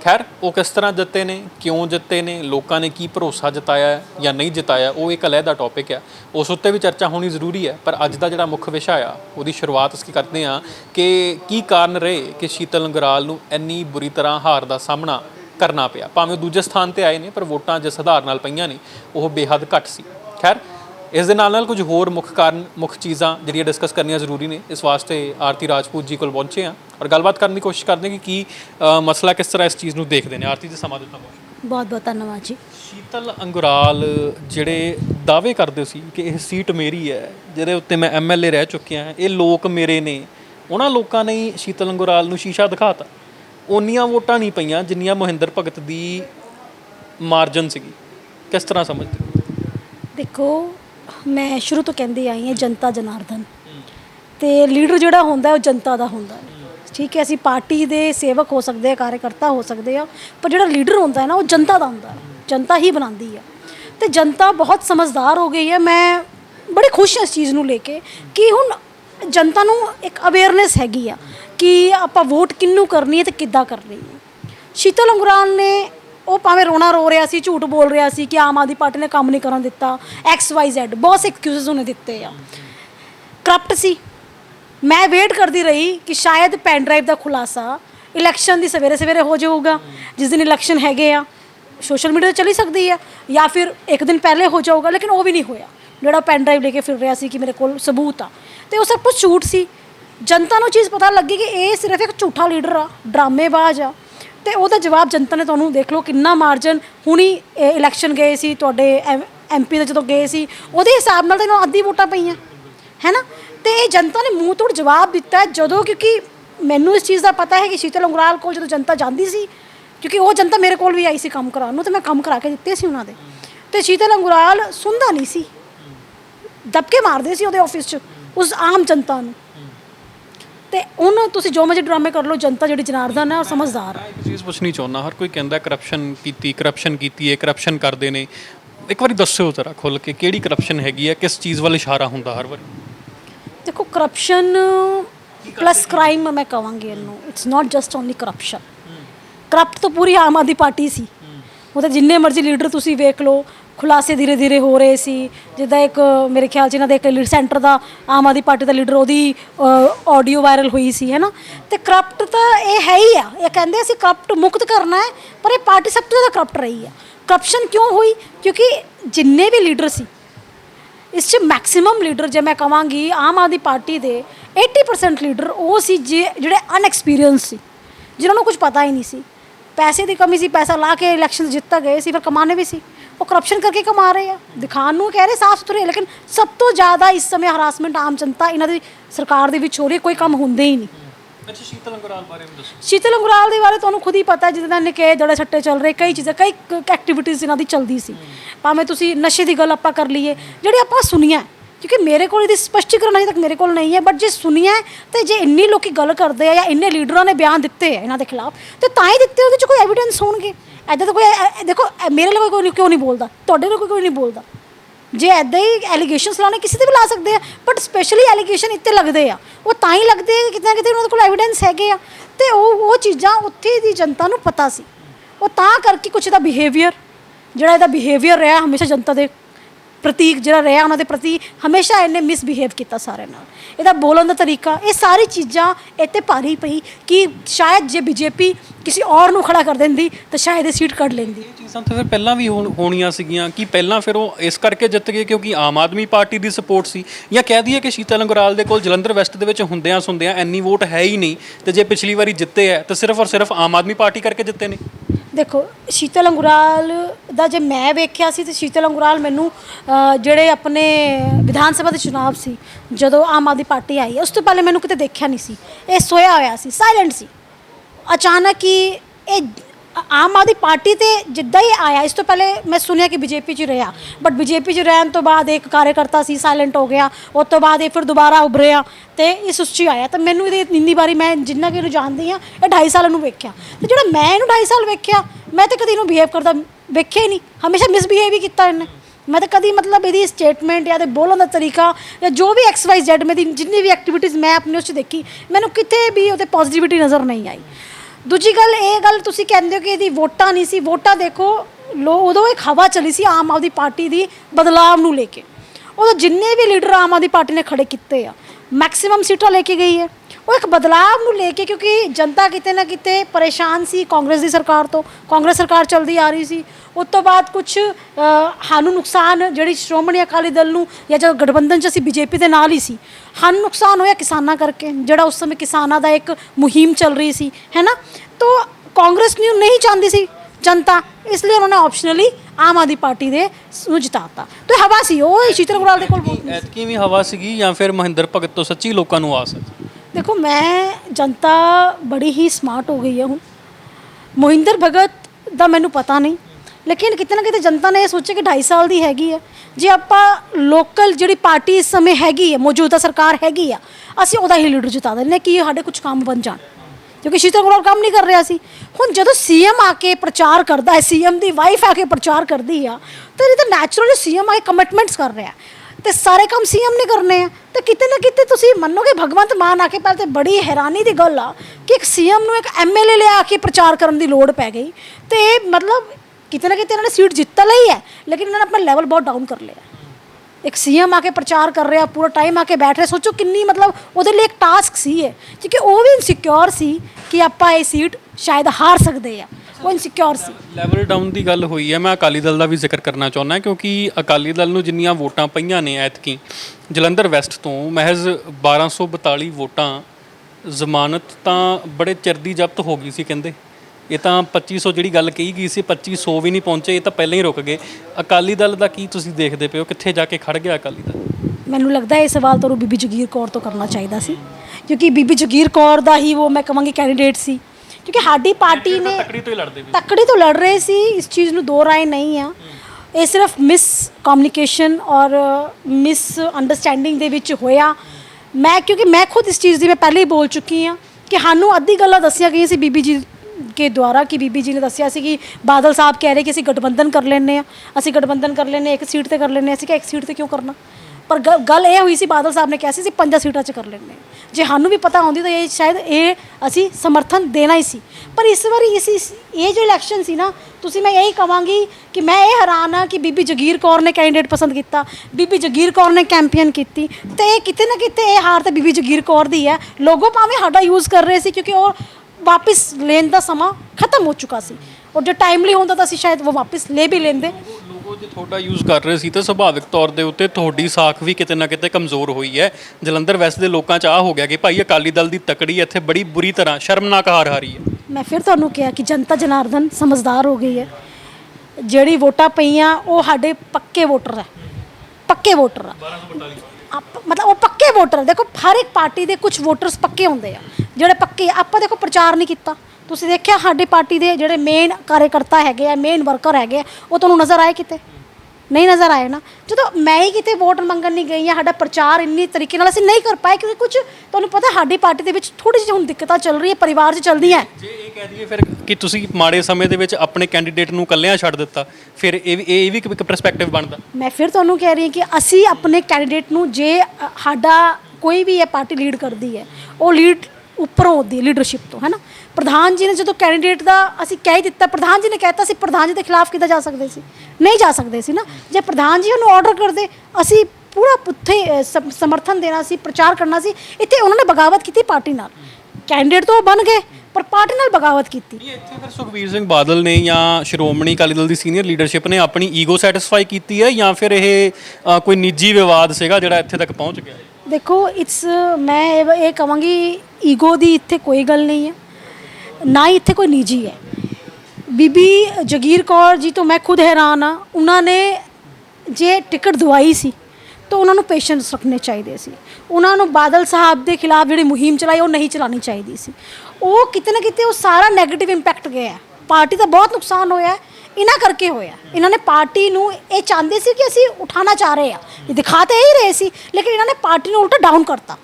ਖੈਰ, ਉਹ ਕਿਸ ਤਰ੍ਹਾਂ ਜਿੱਤੇ ਨੇ, ਕਿਉਂ ਜਿੱਤੇ ਨੇ, ਲੋਕਾਂ ਨੇ ਕੀ ਭਰੋਸਾ ਜਤਾਇਆ ਜਾਂ ਨਹੀਂ ਜਤਾਇਆ, ਉਹ ਇੱਕ ਅਲੱਗ ਦਾ ਟੌਪਿਕ ਹੈ ਉਸ ਉੱਤੇ ਵੀ ਚਰਚਾ ਹੋਣੀ ਜ਼ਰੂਰੀ ਹੈ, ਪਰ ਅੱਜ ਦਾ ਜਿਹੜਾ ਮੁੱਖ ਵਿਸ਼ਾ ਆ, ਉਹਦੀ ਸ਼ੁਰੂਆਤ ਅਸੀਂ ਕਰਦੇ ਹਾਂ ਕਿ ਕੀ ਕਾਰਨ ਰਹੇ ਕਿ ਸ਼ੀਤਲ ਅੰਗਰਾਲ ਨੂੰ ਇੰਨੀ ਬੁਰੀ ਤਰ੍ਹਾਂ ਹਾਰ ਦਾ ਸਾਹਮਣਾ ਕਰਨਾ ਪਿਆ। ਭਾਵੇਂ ਉਹ ਦੂਜੇ ਸਥਾਨ ਤੇ ਆਏ ਨੇ, ਪਰ ਵੋਟਾਂ ਜਿਸ ਆਧਾਰ ਨਾਲ ਪਈਆਂ ਨੇ, ਉਹ ਬੇਹੱਦ ਘੱਟ ਸੀ। ਖੈਰ, ਇਸ ਦੇ ਨਾਲ ਨਾਲ ਕੁਝ ਹੋਰ ਮੁੱਖ ਕਾਰਨ, ਮੁੱਖ ਚੀਜ਼ਾਂ ਜਿਹੜੀਆਂ ਡਿਸਕਸ ਕਰਨੀਆਂ ਜ਼ਰੂਰੀ ਨੇ, ਇਸ ਵਾਸਤੇ ਆਰਤੀ ਰਾਜਪੂਤ ਜੀ ਕੋਲ ਪਹੁੰਚੇ ਆ ਔਰ ਗੱਲਬਾਤ ਕਰਨ ਦੀ ਕੋਸ਼ਿਸ਼ ਕਰਦੇ ਕਿ ਕੀ ਮਸਲਾ ਕਿਸ ਤਰ੍ਹਾਂ ਇਸ ਚੀਜ਼ ਨੂੰ ਦੇਖਦੇ ਨੇ। ਆਰਤੀ ਜੀ, ਸਮਾਂ ਦਿੱਤਾ ਬਹੁਤ ਬਹੁਤ ਬਹੁਤ ਧੰਨਵਾਦ ਜੀ। ਸ਼ੀਤਲ ਅੰਗੁਰਾਲ ਜਿਹੜੇ ਦਾਅਵੇ ਕਰਦੇ ਸੀ ਕਿ ਇਹ ਸੀਟ ਮੇਰੀ ਹੈ, ਜਿਹਦੇ ਉੱਤੇ ਮੈਂ ਐਮਐਲਏ ਰਹਿ ਚੁੱਕਿਆ ਹਾਂ, ਇਹ ਲੋਕ ਮੇਰੇ ਨੇ। ਉਹਨਾਂ ਲੋਕਾਂ ਨੇ ਹੀ ਸ਼ੀਤਲ ਅੰਗੁਰਾਲ ਨੂੰ ਸ਼ੀਸ਼ਾ ਦਿਖਾਤਾ। ਓਨੀਆਂ ਵੋਟਾਂ ਨਹੀਂ ਪਈਆਂ ਜਿੰਨੀਆਂ ਮਹਿੰਦਰ ਭਗਤ ਦੀ ਮਾਰਜਨ ਸੀਗੀ। ਕਿਸ ਤਰ੍ਹਾਂ ਸਮਝਦੇ ਹੋ? ਦੇਖੋ ਮੈਂ ਸ਼ੁਰੂ ਤੋਂ ਕਹਿੰਦੀ ਆਈ ਹਾਂ ਜਨਤਾ ਜਨਾਰਦਨ। ਤੇ ਲੀਡਰ ਜਿਹੜਾ ਹੁੰਦਾ ਉਹ ਜਨਤਾ ਦਾ ਹੁੰਦਾ ਹੈ। ਠੀਕ ਹੈ ਅਸੀਂ ਪਾਰਟੀ ਦੇ ਸੇਵਕ ਹੋ ਸਕਦੇ ਆ ਕਾਰਜਕਰਤਾ ਹੋ ਸਕਦੇ ਆ ਪਰ ਜਿਹੜਾ ਲੀਡਰ ਹੁੰਦਾ ਹੈ ਨਾ ਉਹ ਜਨਤਾ ਦਾ ਹੁੰਦਾ ਹੈ। ਜਨਤਾ ਹੀ ਬਣਾਉਂਦੀ ਆ ਤੇ ਜਨਤਾ ਬਹੁਤ ਸਮਝਦਾਰ ਹੋ ਗਈ ਹੈ। ਮੈਂ ਬੜੀ ਖੁਸ਼ ਹਾਂ ਇਸ ਚੀਜ਼ ਨੂੰ ਲੈ ਕੇ ਕਿ ਹੁਣ ਜਨਤਾ ਨੂੰ ਇੱਕ ਅਵੇਅਰਨੈਸ ਹੈਗੀ ਆ। ਕਿ ਆਪਾਂ ਵੋਟ ਕਿੰਨੂੰ ਕਰਨੀ ਹੈ ਤੇ ਕਿੱਦਾਂ ਕਰਨੀ ਹੈ? ਸ਼ੀਤਲ ਅੰਗਰਾਲ ਨੇ ਉਹ ਭਾਵੇਂ ਰੋਣਾ ਰੋ ਰਿਹਾ ਸੀ, ਝੂਠ ਬੋਲ ਰਿਹਾ ਸੀ ਕਿ ਆਮ ਆਦਮੀ ਪਾਰਟੀ ਨੇ ਕੰਮ ਨਹੀਂ ਕਰਨ ਦਿੱਤਾ ਐਕਸ ਵਾਈ ਜ਼ੈਡ ਬਹੁਤ ਐਕਸਕਿਊਜ਼ਸ ਉਹਨੇ ਦਿੱਤੇ ਆ। ਕਰਪਟ ਸੀ। ਮੈਂ ਵੇਟ ਕਰਦੀ ਰਹੀ ਕਿ ਸ਼ਾਇਦ ਪੈਨ ਡਰਾਈਵ ਦਾ ਖੁਲਾਸਾ ਇਲੈਕਸ਼ਨ ਦੀ ਸਵੇਰੇ ਸਵੇਰੇ ਹੋ ਜਾਊਗਾ, ਜਿਸ ਦਿਨ ਇਲੈਕਸ਼ਨ ਹੈਗੇ ਆ। ਸੋਸ਼ਲ ਮੀਡੀਆ ਤੇ ਚਲੀ ਸਕਦੀ ਹੈ ਜਾਂ ਫਿਰ ਇੱਕ ਦਿਨ ਪਹਿਲੇ ਹੋ ਜਾਊਗਾ, ਲੇਕਿਨ ਉਹ ਵੀ ਨਹੀਂ ਹੋਇਆ। ਜਿਹੜਾ ਪੈਨ ਡਰਾਈਵ ਲੈ ਕੇ ਫਿਰ ਰਿਹਾ ਸੀ ਕਿ ਮੇਰੇ ਕੋਲ ਸਬੂਤ ਆ। ਤੇ ਉਹ ਸਭ ਕੁਝ ਝੂਠ ਸੀ। ਜਨਤਾ ਨੂੰ ਚੀਜ਼ ਪਤਾ ਲੱਗੀ ਕਿ ਇਹ ਸਿਰਫ ਇੱਕ ਝੂਠਾ ਲੀਡਰ ਆ, ਡਰਾਮੇਬਾਜ਼ ਆ। ਤੇ ਉਹਦਾ ਜਵਾਬ ਜਨਤਾ ਨੇ ਤੁਹਾਨੂੰ ਦੇਖ ਲਓ ਕਿੰਨਾ ਮਾਰਜਨ ਹੁਣੀ ਇਲੈਕਸ਼ਨ ਗਏ ਸੀ, ਤੁਹਾਡੇ ਐਮਪੀ ਦੇ ਜਦੋਂ ਗਏ ਸੀ, ਉਹਦੇ ਹਿਸਾਬ ਨਾਲ ਤਾਂ ਇਹਨਾਂ ਅੱਧੀ ਵੋਟਾਂ ਪਈਆਂ ਹੈਨਾ ਤੇ ਇਹ ਜਨਤਾ ਨੇ ਮੂੰਹ ਤੋੜ ਜਵਾਬ ਦਿੱਤਾ ਜਦੋਂ ਕਿਉਂਕਿ ਮੈਨੂੰ ਇਸ ਚੀਜ਼ ਦਾ ਪਤਾ ਹੈ ਕਿ ਸ਼ੀਤਲ ਅੰਗਰਾਲ ਕੋਲ ਜਦੋਂ ਜਨਤਾ ਜਾਂਦੀ ਸੀ, ਕਿਉਂਕਿ ਉਹ ਜਨਤਾ ਮੇਰੇ ਕੋਲ ਵੀ ਆਈ ਸੀ ਕੰਮ ਕਰਾਉਣ ਨੂੰ, ਤੇ ਮੈਂ ਕੰਮ ਕਰਾ ਕੇ ਦਿੱਤੇ ਸੀ ਉਹਨਾਂ ਦੇ। ਤੇ ਸ਼ੀਤਲ ਅੰਗਰਾਲ ਸੁਣਦਾ ਨਹੀਂ ਸੀ। ਦਬਕੇ ਮਾਰਦੇ ਸੀ ਉਹਦੇ ਆਫਿਸ 'ਚ, ਉਸ ਆਮ ਜਨਤਾ ਨੂੰ। ਤੇ ਹੁਣ ਤੁਸੀਂ ਜੋ ਮਰਜ਼ੀ ਡਰਾਮੇ ਕਰ ਲਓ ਜਨਤਾ ਜਿਹੜੀ ਜਨਾਰਦਨ ਹੈ ਉਹ ਸਮਝਦਾਰ ਹੈ। ਇੱਕ ਚੀਜ਼ ਪੁੱਛਣੀ ਚਾਹੁੰਦਾ ਹਰ ਕੋਈ ਕਹਿੰਦਾ ਕਰਪਸ਼ਨ ਕੀਤੀ ਕਰਪਸ਼ਨ ਕੀਤੀ ਹੈ ਕਰਪਸ਼ਨ ਕਰਦੇ ਨੇ। ਇੱਕ ਵਾਰੀ ਦੱਸਿਓ ਜ਼ਰਾ ਖੁੱਲ ਕੇ ਕਿਹੜੀ ਕਰਪਸ਼ਨ ਹੈਗੀ ਹੈ ਕਿਸ ਚੀਜ਼ ਵੱਲ ਇਸ਼ਾਰਾ ਹੁੰਦਾ ਹਰ ਵਾਰੀ? ਦੇਖੋ ਕਰਪਸ਼ਨ ਪਲੱਸ ਕ੍ਰਾਈਮ ਮੈਂ ਕਵਾਂਗੀ ਇਹਨੂੰ। It's not just only corruption corrupt ਤਾਂ ਪੂਰੀ ਆਮ ਆਦਮੀ ਪਾਰਟੀ ਸੀ। ਉਹ ਤਾਂ ਜਿੰਨੇ ਮਰਜ਼ੀ ਲੀਡਰ ਤੁਸੀਂ ਵੇਖ ਲਓ ਖੁਲਾਸੇ ਧੀਰੇ ਧੀਰੇ ਹੋ ਰਹੇ ਸੀ। ਜਿੱਦਾਂ ਇੱਕ ਮੇਰੇ ਖਿਆਲ 'ਚ ਇਹਨਾਂ ਦੇ ਇੱਕ ਲੀਡ ਸੈਂਟਰ ਦਾ ਆਮ ਆਦਮੀ ਪਾਰਟੀ ਦਾ ਲੀਡਰ ਉਹਦੀ ਆਡੀਓ ਵਾਇਰਲ ਹੋਈ ਸੀ, ਹੈ ਨਾ? ਤੇ ਕਰਪਟ ਤਾਂ ਇਹ ਹੈ ਹੀ ਆ। ਇਹ ਕਹਿੰਦੇ ਅਸੀਂ ਕਰਪਟ ਮੁਕਤ ਕਰਨਾ ਹੈ, ਪਰ ਇਹ ਪਾਰਟੀ ਸਭ ਤੋਂ ਜ਼ਿਆਦਾ ਕਰਪਟ ਰਹੀ ਆ। ਕਰਪਸ਼ਨ ਕਿਉਂ ਹੋਈ? ਕਿਉਂਕਿ ਜਿੰਨੇ ਵੀ ਲੀਡਰ ਸੀ, ਇਸ 'ਚ ਮੈਕਸਿਮਮ ਲੀਡਰ ਜੇ ਮੈਂ ਕਵਾਂਗੀ, ਆਮ ਆਦਮੀ ਪਾਰਟੀ ਦੇ 80% ਲੀਡਰ ਉਹ ਸੀ ਜੇ, ਜਿਹੜੇ ਅਨਐਕਸਪੀਰੀਅੰਸ ਸੀ, ਜਿਨ੍ਹਾਂ ਨੂੰ ਕੁਝ ਪਤਾ ਹੀ ਨਹੀਂ ਸੀ। ਪੈਸੇ ਦੀ ਕਮੀ ਸੀ, ਪੈਸਾ ਲਾ ਕੇ ਇਲੈਕਸ਼ਨ ਜਿੱਤ ਗਏ ਸੀ, ਫਿਰ ਕਮਾਣੇ ਵੀ ਸੀ। ਉਹ ਕਰਪਸ਼ਨ ਕਰਕੇ ਕਮਾ ਰਹੇ ਆ। ਦਿਖਾਣ ਨੂੰ ਕਹਿ ਰਹੇ ਸਾਫ਼ ਸੁਥਰੇ ਲੇਕਿਨ ਸਭ ਤੋਂ ਜ਼ਿਆਦਾ ਇਸ ਸਮੇਂ ਹਰਾਸਮੈਂਟ ਆਮ ਜਨਤਾ ਇਹਨਾਂ ਦੀ ਸਰਕਾਰ ਦੇ ਵਿੱਚ ਹੋ ਰਹੀ ਕੋਈ ਕੰਮ ਹੁੰਦੇ ਹੀ ਨਹੀਂ। ਅੱਛਾ ਸ਼ੀਤਲ ਅੰਗਰਾਲ ਬਾਰੇ ਵੀ ਦੱਸੋ। ਸ਼ੀਤਲ ਅੰਗਰਾਲ ਦੇ ਬਾਰੇ ਤੁਹਾਨੂੰ ਖੁਦ ਹੀ ਪਤਾ ਹੈ ਜਿਹਦੇ ਨਾਲ ਕੇ ਜੜੇ ਛੱਟੇ ਚੱਲ ਰਹੇ ਕਈ ਚੀਜ਼ਾਂ ਕਈ ਐਕਟੀਵਿਟੀਜ਼ ਇਹਨਾਂ ਦੀ ਚੱਲਦੀ ਸੀ। ਭਾਵੇਂ ਤੁਸੀਂ ਨਸ਼ੇ ਦੀ ਗੱਲ ਆਪਾਂ ਕਰ ਲਈਏ ਜਿਹੜੀ ਆਪਾਂ ਸੁਣੀਆਂ ਕਿਉਂਕਿ ਮੇਰੇ ਕੋਲ ਇਹਦੀ ਸਪਸ਼ਟੀਕਰਨ ਅਜੇ ਤੱਕ ਮੇਰੇ ਕੋਲ ਨਹੀਂ ਹੈ ਬਟ ਜੇ ਸੁਣੀਆਂ ਹੈ, ਤੇ ਜੇ ਇੰਨੀ ਲੋਕੀ ਗੱਲ ਕਰਦੇ ਆ ਜਾਂ ਇੰਨੇ ਲੀਡਰਾਂ ਨੇ ਬਿਆਨ ਦਿੱਤੇ ਆ ਇਹਨਾਂ ਦੇ ਖਿਲਾਫ ਤੇ ਤਾਂ ਹੀ ਦਿੱਤੇ ਉਹਦੇ ਚ ਕੋਈ ਐਵੀਡੈਂਸ ਹੋਣਗੇ। ਐਦਾਂ ਤਾਂ ਕੋਈ ਐ- ਐ- ਦੇਖੋ ਐ ਮੇਰੇ ਲਈ ਕੋਈ ਕਿਉਂ ਨਹੀਂ ਬੋਲਦਾ ਤੁਹਾਡੇ ਲਈ ਕੋਈ ਕੋਈ ਨਹੀਂ ਬੋਲਦਾ। ਜੇ ਐਦਾਂ ਹੀ ਐਲੀਗੇਸ਼ਨਸ ਲਾਣੇ ਕਿਸੇ ਤੇ ਵੀ ਲਾ ਸਕਦੇ ਆ ਬਟ ਸਪੈਸ਼ਲੀ ਐਲੀਗੇਸ਼ਨ ਇੱਥੇ ਲੱਗਦੇ ਆ। ਉਹ ਤਾਂ ਹੀ ਲੱਗਦੇ ਆ ਕਿ ਕਿਤੇ ਨਾ ਕਿਤੇ ਉਹਨਾਂ ਦੇ ਕੋਲ ਐਵੀਡੈਂਸ ਹੈਗੇ ਆ। ਤੇ ਉਹ ਉਹ ਚੀਜ਼ਾਂ ਉੱਥੇ ਦੀ ਜਨਤਾ ਨੂੰ ਪਤਾ ਸੀ। ਉਹ ਤਾਂ ਕਰਕੇ ਕੁਛ ਦਾ ਬਿਹੇਵੀਅਰ ਜਿਹੜਾ ਇਹਦਾ ਬਿਹੇਵੀਅਰ ਰਿਹਾ ਹਮੇਸ਼ਾ ਜਨਤਾ ਦੇ ਪ੍ਰਤੀਕ ਜਿਹੜਾ ਰਿਹਾ ਉਹਨਾਂ ਦੇ ਪ੍ਰਤੀ ਹਮੇਸ਼ਾ ਇਹਨੇ ਮਿਸਬਿਹੇਵ ਕੀਤਾ ਸਾਰਿਆਂ ਨਾਲ। ਇਹਦਾ ਬੋਲਣ ਦਾ ਤਰੀਕਾ, ਇਹ ਸਾਰੀ ਚੀਜ਼ਾਂ ਇੱਥੇ ਭਾਰੀ ਪਈ ਕਿ ਸ਼ਾਇਦ ਜੇ ਬੀਜੇਪੀ ਕਿਸੇ ਔਰ ਨੂੰ ਖੜਾ ਕਰ ਦਿੰਦੀ ਤਾਂ ਸ਼ਾਇਦ ਇਹ ਸੀਟ ਕੱਢ ਲੈਂਦੀ। ਇਹ ਚੀਜ਼ਾਂ ਤਾਂ ਫਿਰ ਪਹਿਲਾਂ ਵੀ ਹੋਣ- ਹੋਣੀਆਂ ਸੀਗੀਆਂ ਕਿ ਪਹਿਲਾਂ ਫਿਰ ਉਹ ਇਸ ਕਰਕੇ ਜਿੱਤ ਗਏ ਕਿਉਂਕਿ ਆਮ ਆਦਮੀ ਪਾਰਟੀ ਦੀ ਸਪੋਰਟ ਸੀ। ਜਾਂ ਕਹਿ ਦਈਏ ਕਿ ਸ਼ੀਤਲ ਅੰਗਰਾਲ ਦੇ ਕੋਲ ਜਲੰਧਰ ਵੈਸਟ ਦੇ ਵਿੱਚ ਹੁੰਦਿਆਂ ਸੁੰਦਿਆਂ ਇੰਨੀ ਵੋਟ ਹੈ ਹੀ ਨਹੀਂ ਤੇ ਜੇ ਪਿਛਲੀ ਵਾਰੀ ਜਿੱਤੇ ਹੈ ਤਾਂ ਸਿਰਫ ਔਰ ਸਿਰਫ ਆਮ ਆਦਮੀ ਪਾਰਟੀ ਕਰਕੇ ਜਿੱਤੇ ਨੇ। ਦੇਖੋ ਸ਼ੀਤਲ ਅੰਗੁਰਾਲ ਦਾ ਜੇ ਮੈਂ ਵੇਖਿਆ ਸੀ ਤੇ ਸ਼ੀਤਲ ਅੰਗੁਰਾਲ ਮੈਨੂੰ ਅ, ਜਿਹੜੇ ਆਪਣੇ ਵਿਧਾਨ ਸਭਾ ਦੇ ਚੁਣਾਵ ਸੀ ਜਦੋਂ ਆਮ ਆਦਮੀ ਪਾਰਟੀ ਆਈ ਉਸ ਤੋਂ ਪਹਿਲੇ ਮੈਨੂੰ ਕਿਤੇ ਦੇਖਿਆ ਨਹੀਂ ਸੀ। ਇਹ ਸੋਇਆ ਹੋਇਆ ਸੀ ਸਾਇਲੈਂਟ ਸੀ। ਅਚਾਨਕ ਹੀ ਇਹ ਆਮ ਆਦਮੀ ਪਾਰਟੀ ਤੇ ਜਿੱਦਾਂ ਹੀ ਆਇਆ, ਇਸ ਤੋਂ ਪਹਿਲੇ ਮੈਂ ਸੁਣਿਆ ਕਿ ਬੀਜੇਪੀ 'ਚ ਰਿਹਾ ਬਟ ਬੀਜੇਪੀ 'ਚ ਰਹਿਣ ਤੋਂ ਬਾਅਦ ਇੱਕ ਕਾਰਜਕਰਤਾ ਸੀ ਸਾਇਲੈਂਟ ਹੋ ਗਿਆ, ਉਸ ਤੋਂ ਬਾਅਦ ਇਹ ਫਿਰ ਦੁਬਾਰਾ ਉਭਰਿਆ ਤੇ ਇਸ ਉਸ 'ਚ ਹੀ ਆਇਆ। ਤਾਂ ਮੈਨੂੰ ਇਹਦੀ ਇੰਨੀ ਵਾਰੀ ਮੈਂ ਜਿੰਨਾ ਕਿ ਇਹਨੂੰ ਜਾਣਦੀ ਆ ਇਹ 2.5 ਸਾਲ ਨੂੰ ਵੇਖਿਆ। ਤੇ ਜਿਹੜਾ ਮੈਂ ਇਹਨੂੰ 2.5 ਸਾਲ ਵੇਖਿਆ, ਮੈਂ ਤਾਂ ਕਦੀ ਇਹਨੂੰ ਬਿਹੇਵ ਕਰਦਾ ਵੇਖਿਆ ਹੀ ਨਹੀਂ। ਹਮੇਸ਼ਾ ਮਿਸਬਿਹੇਵ ਹੀ ਕੀਤਾ ਇਹਨੇ। ਮੈਂ ਤਾਂ ਕਦੀ ਮਤਲਬ ਇਹਦੀ ਸਟੇਟਮੈਂਟ ਜਾਂ ਤੇ ਬੋਲਣ ਦਾ ਤਰੀਕਾ ਜਾਂ ਜੋ ਵੀ ਐਕਸ ਵਾਈ ਜ਼ੈਡ ਮੇਰੀ ਜਿੰਨੀ ਵੀ ਐਕਟੀਵਿਟੀਜ਼ ਮੈਂ ਆਪਣੇ ਉਸ 'ਚ ਦੇਖੀ, ਮੈਨੂੰ ਕਿਤੇ ਵੀ ਉਹਤੇ ਪੋਜ਼ਿਟਿਵਿਟੀ ਨਜ਼ਰ ਨਹੀਂ ਆਈ। ਦੂਜੀ ਗੱਲ, ਇਹ ਗੱਲ ਤੁਸੀਂ ਕਹਿੰਦੇ ਹੋ ਕਿ ਇਹਦੀ ਵੋਟਾਂ ਨਹੀਂ ਸੀ। ਵੋਟਾਂ ਦੇਖੋ, ਲੋ, ਉਦੋਂ ਇੱਕ ਹਵਾ ਚਲੀ ਸੀ ਆਮ ਆਦਮੀ ਪਾਰਟੀ ਦੀ ਬਦਲਾਵ ਨੂੰ ਲੈ ਕੇ। ਉਦੋਂ ਜਿੰਨੇ ਵੀ ਲੀਡਰ ਆਮ ਆਦਮੀ ਪਾਰਟੀ ਨੇ ਖੜੇ ਕੀਤੇ ਆ, ਮੈਕਸਿਮਮ ਸੀਟਾਂ ਲੈ ਕੇ ਗਈ ਹੈ। ਉਹ ਇੱਕ ਬਦਲਾਵ ਨੂੰ ਲੈ ਕੇ ਕਿਉਂਕਿ ਜਨਤਾ ਕਿਤੇ ਨਾ ਕਿਤੇ ਪਰੇਸ਼ਾਨ ਸੀ ਕਾਂਗਰਸ ਦੀ ਸਰਕਾਰ ਤੋਂ। ਕਾਂਗਰਸ ਸਰਕਾਰ ਚੱਲਦੀ ਆ ਰਹੀ ਸੀ। ਉਸ ਤੋਂ ਬਾਅਦ ਕੁਝ ਸਾਨੂੰ ਨੁਕਸਾਨ ਜਿਹੜੀ ਸ਼੍ਰੋਮਣੀ ਅਕਾਲੀ ਦਲ ਨੂੰ ਜਾਂ ਜਦੋਂ ਗਠਬੰਧਨ ਚ ਅਸੀਂ ਬੀਜੇਪੀ ਦੇ ਨਾਲ ਹੀ ਸੀ ਸਾਨੂੰ ਨੁਕਸਾਨ ਹੋਇਆ ਕਿਸਾਨਾਂ ਕਰਕੇ ਜਿਹੜਾ ਉਸ ਸਮੇਂ ਕਿਸਾਨਾਂ ਦਾ ਇੱਕ ਮੁਹਿੰਮ ਚੱਲ ਰਹੀ ਸੀ ਹੈ ਨਾ? ਤੋਂ ਕਾਂਗਰਸ ਨੂੰ ਨਹੀਂ ਚਾਹੁੰਦੀ ਸੀ ਜਨਤਾ ਇਸ ਲਈ ਉਹਨਾਂ ਨੇ ਆਪਸ਼ਨਲੀ ਆਮ ਆਦਮੀ ਪਾਰਟੀ ਦੇ ਨੂੰ ਜਿਤਾਤਾ। ਤੇ ਹਵਾ ਸੀ ਉਹ ਸ਼ੀਤਲ ਗੁਰਾਲ ਦੇ ਕੋਲ। ਐਤਕੀ ਵੀ ਹਵਾ ਸੀਗੀ ਜਾਂ ਫਿਰ ਮਹਿੰਦਰ ਭਗਤ ਤੋਂ ਸੱਚੀ ਲੋਕਾਂ ਨੂੰ ਆਸ ਹੈ ਦੇਖੋ, ਮੈਂ ਜਨਤਾ ਬੜੀ ਹੀ ਸਮਾਰਟ ਹੋ ਗਈ ਹੈ ਹੁਣ। ਮੋਹਿੰਦਰ ਭਗਤ ਦਾ ਮੈਨੂੰ ਪਤਾ ਨਹੀਂ, ਲੇਕਿਨ ਕਿਤੇ ਨਾ ਕਿਤੇ ਜਨਤਾ ਨੇ ਇਹ ਸੋਚਿਆ ਕਿ 2.5 ਸਾਲ ਦੀ ਹੈਗੀ ਹੈ ਜੇ ਆਪਾਂ ਲੋਕਲ ਜਿਹੜੀ ਪਾਰਟੀ ਇਸ ਸਮੇਂ ਹੈਗੀ ਹੈ ਮੌਜੂਦਾ ਸਰਕਾਰ ਹੈਗੀ ਆ, ਅਸੀਂ ਉਹਦਾ ਹੀ ਲੀਡਰ ਜਿਤਾ ਦਿੰਦੇ ਹਾਂ ਕਿ ਸਾਡੇ ਕੁਝ ਕੰਮ ਬਣ ਜਾਣ। ਕਿਉਂਕਿ ਸ਼ੀਤਲ ਗੁਰਾਲ ਕੰਮ ਨਹੀਂ ਕਰ ਰਿਹਾ ਸੀ। ਹੁਣ ਜਦੋਂ ਸੀਐਮ ਆ ਕੇ ਪ੍ਰਚਾਰ ਕਰਦਾ ਹੈ ਸੀਐਮ ਦੀ ਵਾਈਫ ਆ ਕੇ ਪ੍ਰਚਾਰ ਕਰਦੀ ਆ, ਤਾਂ ਇਹ ਤਾਂ ਨੈਚੁਰਲੀ ਸੀਐਮ ਆ ਕੇ ਕਮਿਟਮੈਂਟਸ ਕਰ ਰਿਹਾ ਤੇ ਸਾਰੇ ਕੰਮ ਸੀਐਮ ਨੇ ਕਰਨੇ ਆ। ਤੇ ਕਿਤੇ ਨਾ ਕਿਤੇ ਤੁਸੀਂ ਮੰਨੋਗੇ, ਭਗਵੰਤ ਮਾਨ ਆ ਕੇ ਪਹਿਲਾਂ ਤੇ ਬੜੀ ਹੈਰਾਨੀ ਦੀ ਗੱਲ ਆ ਕਿ ਇੱਕ ਸੀਐਮ ਨੂੰ ਇੱਕ ਐਮਐਲਏ ਲਿਆ ਕੇ ਪ੍ਰਚਾਰ ਕਰਨ ਦੀ ਲੋੜ ਪੈ ਗਈ ਤੇ ਇਹ ਮਤਲਬ ਕਿਤੇ ਨਾ ਕਿਤੇ ਇਹਨਾਂ ਨੇ ਸੀਟ ਜਿੱਤ ਤਾਂ ਲਈ ਹੈ, ਲੇਕਿਨ ਇਹਨਾਂ ਨੇ ਆਪਣਾ ਲੈਵਲ ਬਹੁਤ ਡਾਊਨ ਕਰ ਲਿਆ। ਇੱਕ ਸੀਐਮ ਆ ਕੇ ਪ੍ਰਚਾਰ ਕਰ ਰਿਹਾ, ਪੂਰਾ ਟਾਈਮ ਆ ਕੇ ਬੈਠ ਰਿਹਾ, ਸੋਚੋ ਕਿੰਨੀ ਮਤਲਬ ਉਹਦੇ ਲਈ ਇੱਕ ਟਾਸਕ ਸੀ ਇਹ, ਕਿਉਂਕਿ ਉਹ ਵੀ ਇਨਸਿਕਿਉਰ ਸੀ ਕਿ ਆਪਾਂ ਇਹ ਸੀਟ ਸ਼ਾਇਦ ਹਾਰ ਸਕਦੇ ਆ। ਉਹ ਇਨਸਿਕਿਉਰ ਸੀ? ਲੈਵਲ ਡਾਊਨ ਦੀ ਗੱਲ ਹੋਈ ਹੈ। ਮੈਂ ਅਕਾਲੀ ਦਲ ਦਾ ਵੀ ਜ਼ਿਕਰ ਕਰਨਾ ਚਾਹੁੰਦਾ ਕਿਉਂਕਿ ਅਕਾਲੀ ਦਲ ਨੂੰ ਜਿੰਨੀਆਂ ਵੋਟਾਂ ਪਈਆਂ ਨੇ ਐਤਕੀ ਜਲੰਧਰ ਵੈਸਟ ਤੋਂ ਮਹਿਜ਼ 1242 ਵੋਟਾਂ ਜ਼ਮਾਨਤ ਤਾਂ ਬੜੇ ਚਿਰ ਦੀ ਜ਼ਬਤ ਹੋ ਗਈ ਸੀ ਕਹਿੰਦੇ। ਇਹ ਤਾਂ 2500 ਜਿਹੜੀ ਗੱਲ ਕਹੀ ਗਈ ਸੀ 2500 ਵੀ ਨਹੀਂ ਪਹੁੰਚੇ ਇਹ ਤਾਂ ਪਹਿਲਾਂ ਹੀ ਰੁਕ ਗਏ। ਅਕਾਲੀ ਦਲ ਦਾ ਕੀ ਤੁਸੀਂ ਦੇਖਦੇ ਪਿਓ ਕਿੱਥੇ ਜਾ ਕੇ ਖੜ ਗਿਆ ਅਕਾਲੀ ਦਲ? ਮੈਨੂੰ ਲੱਗਦਾ ਹੈ ਇਹ ਸਵਾਲ ਤੁਹਾਨੂੰ ਬੀਬੀ ਜਗੀਰ ਕੌਰ ਤੋਂ ਕਰਨਾ ਚਾਹੀਦਾ ਸੀ। ਕਿਉਂਕਿ ਬੀਬੀ ਜਗੀਰ ਕੌਰ ਦਾ ਹੀ ਉਹ ਮੈਂ ਕਹਾਂਗੀ ਕੈਂਡੀਡੇਟ ਸੀ। ਕਿਉਂਕਿ ਸਾਡੀ ਪਾਰਟੀ ਨੇ ਤਕੜੀ ਤੋਂ ਹੀ ਲੜਦੇ ਵੀ ਤੱਕੜੀ ਤੋਂ ਲੜ ਰਹੇ ਸੀ ਇਸ ਚੀਜ਼ ਨੂੰ ਦੋ ਰਾਏ ਨਹੀਂ ਆ ਇਹ ਸਿਰਫ ਮਿਸ ਕਮਿਊਨੀਕੇਸ਼ਨ ਔਰ ਮਿਸ ਅੰਡਰਸਟੈਂਡਿੰਗ ਦੇ ਵਿੱਚ ਹੋਇਆ ਮੈਂ ਕਿਉਂਕਿ ਮੈਂ ਖੁਦ ਇਸ ਚੀਜ਼ ਦੀ ਮੈਂ ਪਹਿਲੇ ਹੀ ਬੋਲ ਚੁੱਕੀ ਆ ਕਿ ਸਾਨੂੰ ਅੱਧੀ ਗੱਲਾਂ ਦੱਸੀਆਂ ਗਈਆਂ ਸੀ ਬੀਬੀ ਜੀ ਕੇ ਦੁਆਰਾ ਕਿ ਬੀਬੀ ਜੀ ਨੇ ਦੱਸਿਆ ਸੀ ਕਿ ਬਾਦਲ ਸਾਹਿਬ ਕਹਿ ਰਹੇ ਕਿ ਅਸੀਂ ਗਠਬੰਧਨ ਕਰ ਲੈਨੇ ਆ ਅਸੀਂ ਗਠਬੰਧਨ ਕਰ ਲੈਨੇ ਇੱਕ ਸੀਟ ਤੇ ਕਰ ਲੈਨੇ ਅਸੀਂ ਕਿ ਇੱਕ ਸੀਟ ਤੇ ਕਿਉਂ ਕਰਨਾ ਪਰ ਗ- ਗੱਲ ਇਹ ਹੋਈ ਸੀ, ਬਾਦਲ ਸਾਹਿਬ ਨੇ ਕਿਹਾ ਸੀ, ਅਸੀਂ ਪੰਜਾਂ ਸੀਟਾਂ 'ਚ ਕਰ ਲੈਣੇ ਜੇ ਸਾਨੂੰ ਵੀ ਪਤਾ ਹੁੰਦੀ ਤਾਂ ਇਹ ਸ਼ਾਇਦ ਇਹ ਅਸੀਂ ਸਮਰਥਨ ਦੇਣਾ ਹੀ ਸੀ। ਪਰ ਇਸ ਵਾਰੀ ਇਸ ਇਹ ਜੋ ਇਲੈਕਸ਼ਨ ਸੀ ਨਾ, ਤੁਸੀਂ ਮੈਂ ਇਹੀ ਕਵਾਂਗੀ ਕਿ ਮੈਂ ਇਹ ਹੈਰਾਨ ਆ ਕਿ ਬੀਬੀ ਜਗੀਰ ਕੌਰ ਨੇ ਕੈਂਡੀਡੇਟ ਪਸੰਦ ਕੀਤਾ, ਬੀਬੀ ਜਗੀਰ ਕੌਰ ਨੇ ਕੈਂਪੇਨ ਕੀਤੀ, ਤੇ ਇਹ ਕਿਤੇ ਨਾ ਕਿਤੇ ਇਹ ਹਾਰ ਤਾਂ ਬੀਬੀ ਜਗੀਰ ਕੌਰ ਦੀ ਹੈ। ਲੋਗੋ ਭਾਵੇਂ ਸਾਡਾ ਯੂਜ਼ ਕਰ ਰਹੇ ਸੀ, ਕਿਉਂਕਿ ਉਹ ਵਾਪਿਸ ਲੈਣ ਦਾ ਸਮਾਂ ਖਤਮ ਹੋ ਚੁੱਕਾ ਸੀ। ਔਰ ਜੇ ਟਾਈਮਲੀ ਹੁੰਦਾ ਤਾਂ ਅਸੀਂ ਸ਼ਾਇਦ ਉਹ ਵਾਪਸ ਲੈ ਵੀ ਲੈਂਦੇ। ਜੇ ਤੁਹਾਡਾ ਯੂਜ਼ ਕਰ ਰਹੇ ਸੀ ਤਾਂ ਸੁਭਾਵਿਕ ਤੌਰ ਦੇ ਉੱਤੇ ਤੁਹਾਡੀ ਸਾਖ ਵੀ ਕਿਤੇ ਨਾ ਕਿਤੇ ਕਮਜ਼ੋਰ ਹੋਈ ਹੈ। ਜਲੰਧਰ ਵੈਸਟ ਦੇ ਲੋਕਾਂ 'ਚ ਆ ਹੋ ਗਿਆ ਕਿ ਭਾਈ ਅਕਾਲੀ ਦਲ ਦੀ ਤਕੜੀ ਇੱਥੇ ਬੜੀ ਬੁਰੀ ਤਰ੍ਹਾਂ ਸ਼ਰਮਨਾਕ ਹਾਰ ਹਾਰੀ ਹੈ। ਮੈਂ ਫਿਰ ਤੁਹਾਨੂੰ ਕਿਹਾ ਕਿ ਜਨਤਾ ਜਨਾਰਦਨ ਸਮਝਦਾਰ ਹੋ ਗਈ ਹੈ। ਜਿਹੜੀ ਵੋਟਾਂ ਪਈਆਂ, ਉਹ ਸਾਡੇ ਪੱਕੇ ਵੋਟਰ ਹੈ। ਪੱਕੇ ਵੋਟਰ ਆ। ਆਪ- ਮਤਲਬ ਉਹ ਪੱਕੇ ਵੋਟਰ ਦੇਖੋ, ਹਰ ਇੱਕ ਪਾਰਟੀ ਦੇ ਕੁਝ ਵੋਟਰਸ ਪੱਕੇ ਹੁੰਦੇ ਆ। ਜਿਹੜੇ ਪੱਕੇ ਆ। ਆਪਾਂ ਦੇਖੋ ਪ੍ਰਚਾਰ ਨਹੀਂ ਕੀਤਾ। ਤੁਸੀਂ ਦੇਖਿਆ ਸਾਡੀ ਪਾਰਟੀ ਦੇ ਜਿਹੜੇ ਮੇਨ ਕਾਰਜਕਰਤਾ ਹੈਗੇ ਆ ਮੇਨ ਵਰਕਰ ਹੈਗੇ ਆ ਉਹ ਤੁਹਾਨੂੰ ਨਜ਼ਰ ਆਏ ਕਿਤੇ? ਨਹੀਂ ਨਜ਼ਰ ਆਏ ਨਾ? ਜਦੋਂ ਮੈਂ ਹੀ ਕਿਤੇ ਵੋਟ ਮੰਗਣ ਨਹੀਂ ਗਈ ਆ ਸਾਡਾ ਪ੍ਰਚਾਰ ਇੰਨੀ ਤਰੀਕੇ ਨਾਲ ਅਸੀਂ ਨਹੀਂ ਕਰ ਪਾਏ ਕਿਉਂਕਿ ਕੁਝ ਤੁਹਾਨੂੰ ਪਤਾ ਸਾਡੀ ਪਾਰਟੀ ਦੇ ਵਿੱਚ ਥੋੜੀ ਜਿਹੀ ਹੁਣ ਦਿੱਕਤਾਂ ਚੱਲ ਰਹੀ ਹੈ ਪਰਿਵਾਰ 'ਚ ਚੱਲਦੀਆਂ। ਜੇ ਇਹ ਕਹਿ ਦਈਏ ਫਿਰ ਕਿ ਤੁਸੀਂ ਮਾੜੇ ਸਮੇਂ ਦੇ ਵਿੱਚ ਆਪਣੇ ਕੈਂਡੀਡੇਟ ਨੂੰ ਇਕੱਲਿਆਂ ਛੱਡ ਦਿੱਤਾ ਫਿਰ ਇਹ ਵੀ ਇਹ ਵੀ ਇੱਕ ਪਰਸਪੈਕਟਿਵ ਬਣਦਾ। ਮੈਂ ਫਿਰ ਤੁਹਾਨੂੰ ਕਹਿ ਰਹੀ ਹਾਂ ਕਿ ਅਸੀਂ ਆਪਣੇ ਕੈਂਡੀਡੇਟ ਨੂੰ ਜੇ ਸਾਡਾ ਕੋਈ ਵੀ ਇਹ ਪਾਰਟੀ ਲੀਡ ਕਰਦੀ ਹੈ ਉਹ ਲੀਡ ਉੱਪਰੋਂ ਹੁੰਦੀ ਲੀਡਰਸ਼ਿਪ ਤੋਂ ਹੈ ਨਾ? ਪ੍ਰਧਾਨ ਜੀ ਨੇ ਜਦੋਂ ਕੈਂਡੀਡੇਟ ਦਾ ਅਸੀਂ ਕਹਿ ਹੀ ਦਿੱਤਾ ਪ੍ਰਧਾਨ ਜੀ ਨੇ ਕਹਿਤਾ ਸੀ ਪ੍ਰਧਾਨ ਜੀ ਦੇ ਖਿਲਾਫ ਕਿੱਦਾਂ ਜਾ ਸਕਦੇ ਸੀ? ਨਹੀਂ ਜਾ ਸਕਦੇ ਸੀ ਨਾ। ਜੇ ਪ੍ਰਧਾਨ ਜੀ ਉਹਨੂੰ ਆਰਡਰ ਕਰਦੇ ਅਸੀਂ ਪੂਰਾ ਸਮ- ਸਮਰਥਨ ਦੇਣਾ ਸੀ ਪ੍ਰਚਾਰ ਕਰਨਾ ਸੀ ਇੱਥੇ ਉਹਨਾਂ ਨੇ ਬਗਾਵਤ ਕੀਤੀ ਪਾਰਟੀ ਨਾਲ। ਕੈਂਡੀਡੇਟ ਤਾਂ ਉਹ ਬਣ ਗਏ ਪਰ ਪਾਰਟੀ ਨਾਲ ਬਗਾਵਤ ਕੀਤੀ। ਇੱਥੇ ਫਿਰ ਸੁਖਬੀਰ ਸਿੰਘ ਬਾਦਲ ਨੇ ਜਾਂ ਸ਼੍ਰੋਮਣੀ ਅਕਾਲੀ ਦਲ ਦੀ ਸੀਨੀਅਰ ਲੀਡਰਸ਼ਿਪ ਨੇ ਆਪਣੀ ਈਗੋ ਸੈਟੀਸਫਾਈ ਕੀਤੀ ਹੈ ਜਾਂ ਫਿਰ ਇਹ ਕੋਈ ਨਿੱਜੀ ਵਿਵਾਦ ਸੀਗਾ ਜਿਹੜਾ ਇੱਥੇ ਤੱਕ ਪਹੁੰਚ ਗਿਆ? ਦੇਖੋ ਇਟਸ ਮੈਂ ਇਹ ਇਹ ਕਹਾਂਗੀ ਈਗੋ ਦੀ ਇੱਥੇ ਕੋਈ ਗੱਲ ਨਹੀਂ ਹੈ। ਨਾ ਹੀ ਇੱਥੇ ਕੋਈ ਨਿੱਜੀ ਹੈ। ਬੀਬੀ ਜਗੀਰ ਕੌਰ ਜੀ ਤੋਂ ਮੈਂ ਖੁਦ ਹੈਰਾਨ ਆ ਉਹਨਾਂ ਨੇ ਜੇ ਟਿਕਟ ਦਵਾਈ ਸੀ, ਤਾਂ ਉਹਨਾਂ ਨੂੰ ਪੇਸ਼ੈਂਸ ਰੱਖਣੇ ਚਾਹੀਦੇ ਸੀ। ਉਹਨਾਂ ਨੂੰ ਬਾਦਲ ਸਾਹਿਬ ਦੇ ਖਿਲਾਫ ਜਿਹੜੀ ਮੁਹਿੰਮ ਚਲਾਈ, ਉਹ ਨਹੀਂ ਚਲਾਣੀ ਚਾਹੀਦੀ ਸੀ। ਉਹ ਕਿਤੇ ਨਾ ਕਿਤੇ ਉਹ ਸਾਰਾ 네ਗੇਟਿਵ ਇੰਪੈਕਟ ਗਿਆ ਪਾਰਟੀ ਦਾ ਬਹੁਤ ਨੁਕਸਾਨ ਹੋਇਆ ਇਹਨਾਂ ਕਰਕੇ ਹੋਇਆ ਇਹਨਾਂ ਨੇ ਪਾਰਟੀ ਨੂੰ ਇਹ ਚਾਹੁੰਦੇ ਸੀ ਕਿ ਅਸੀਂ ਉਠਾਣਾ ਚਾਹ ਰਹੇ ਆ ਇਹ ਦਿਖਾ ਤਾਂ ਇਹ ਰਹੇ ਸੀ, ਲੇਕਿਨ ਇਹਨਾਂ ਨੇ ਪਾਰਟੀ ਨੂੰ ਉਲਟਾ ਡਾਊਨ ਕਰਤਾ।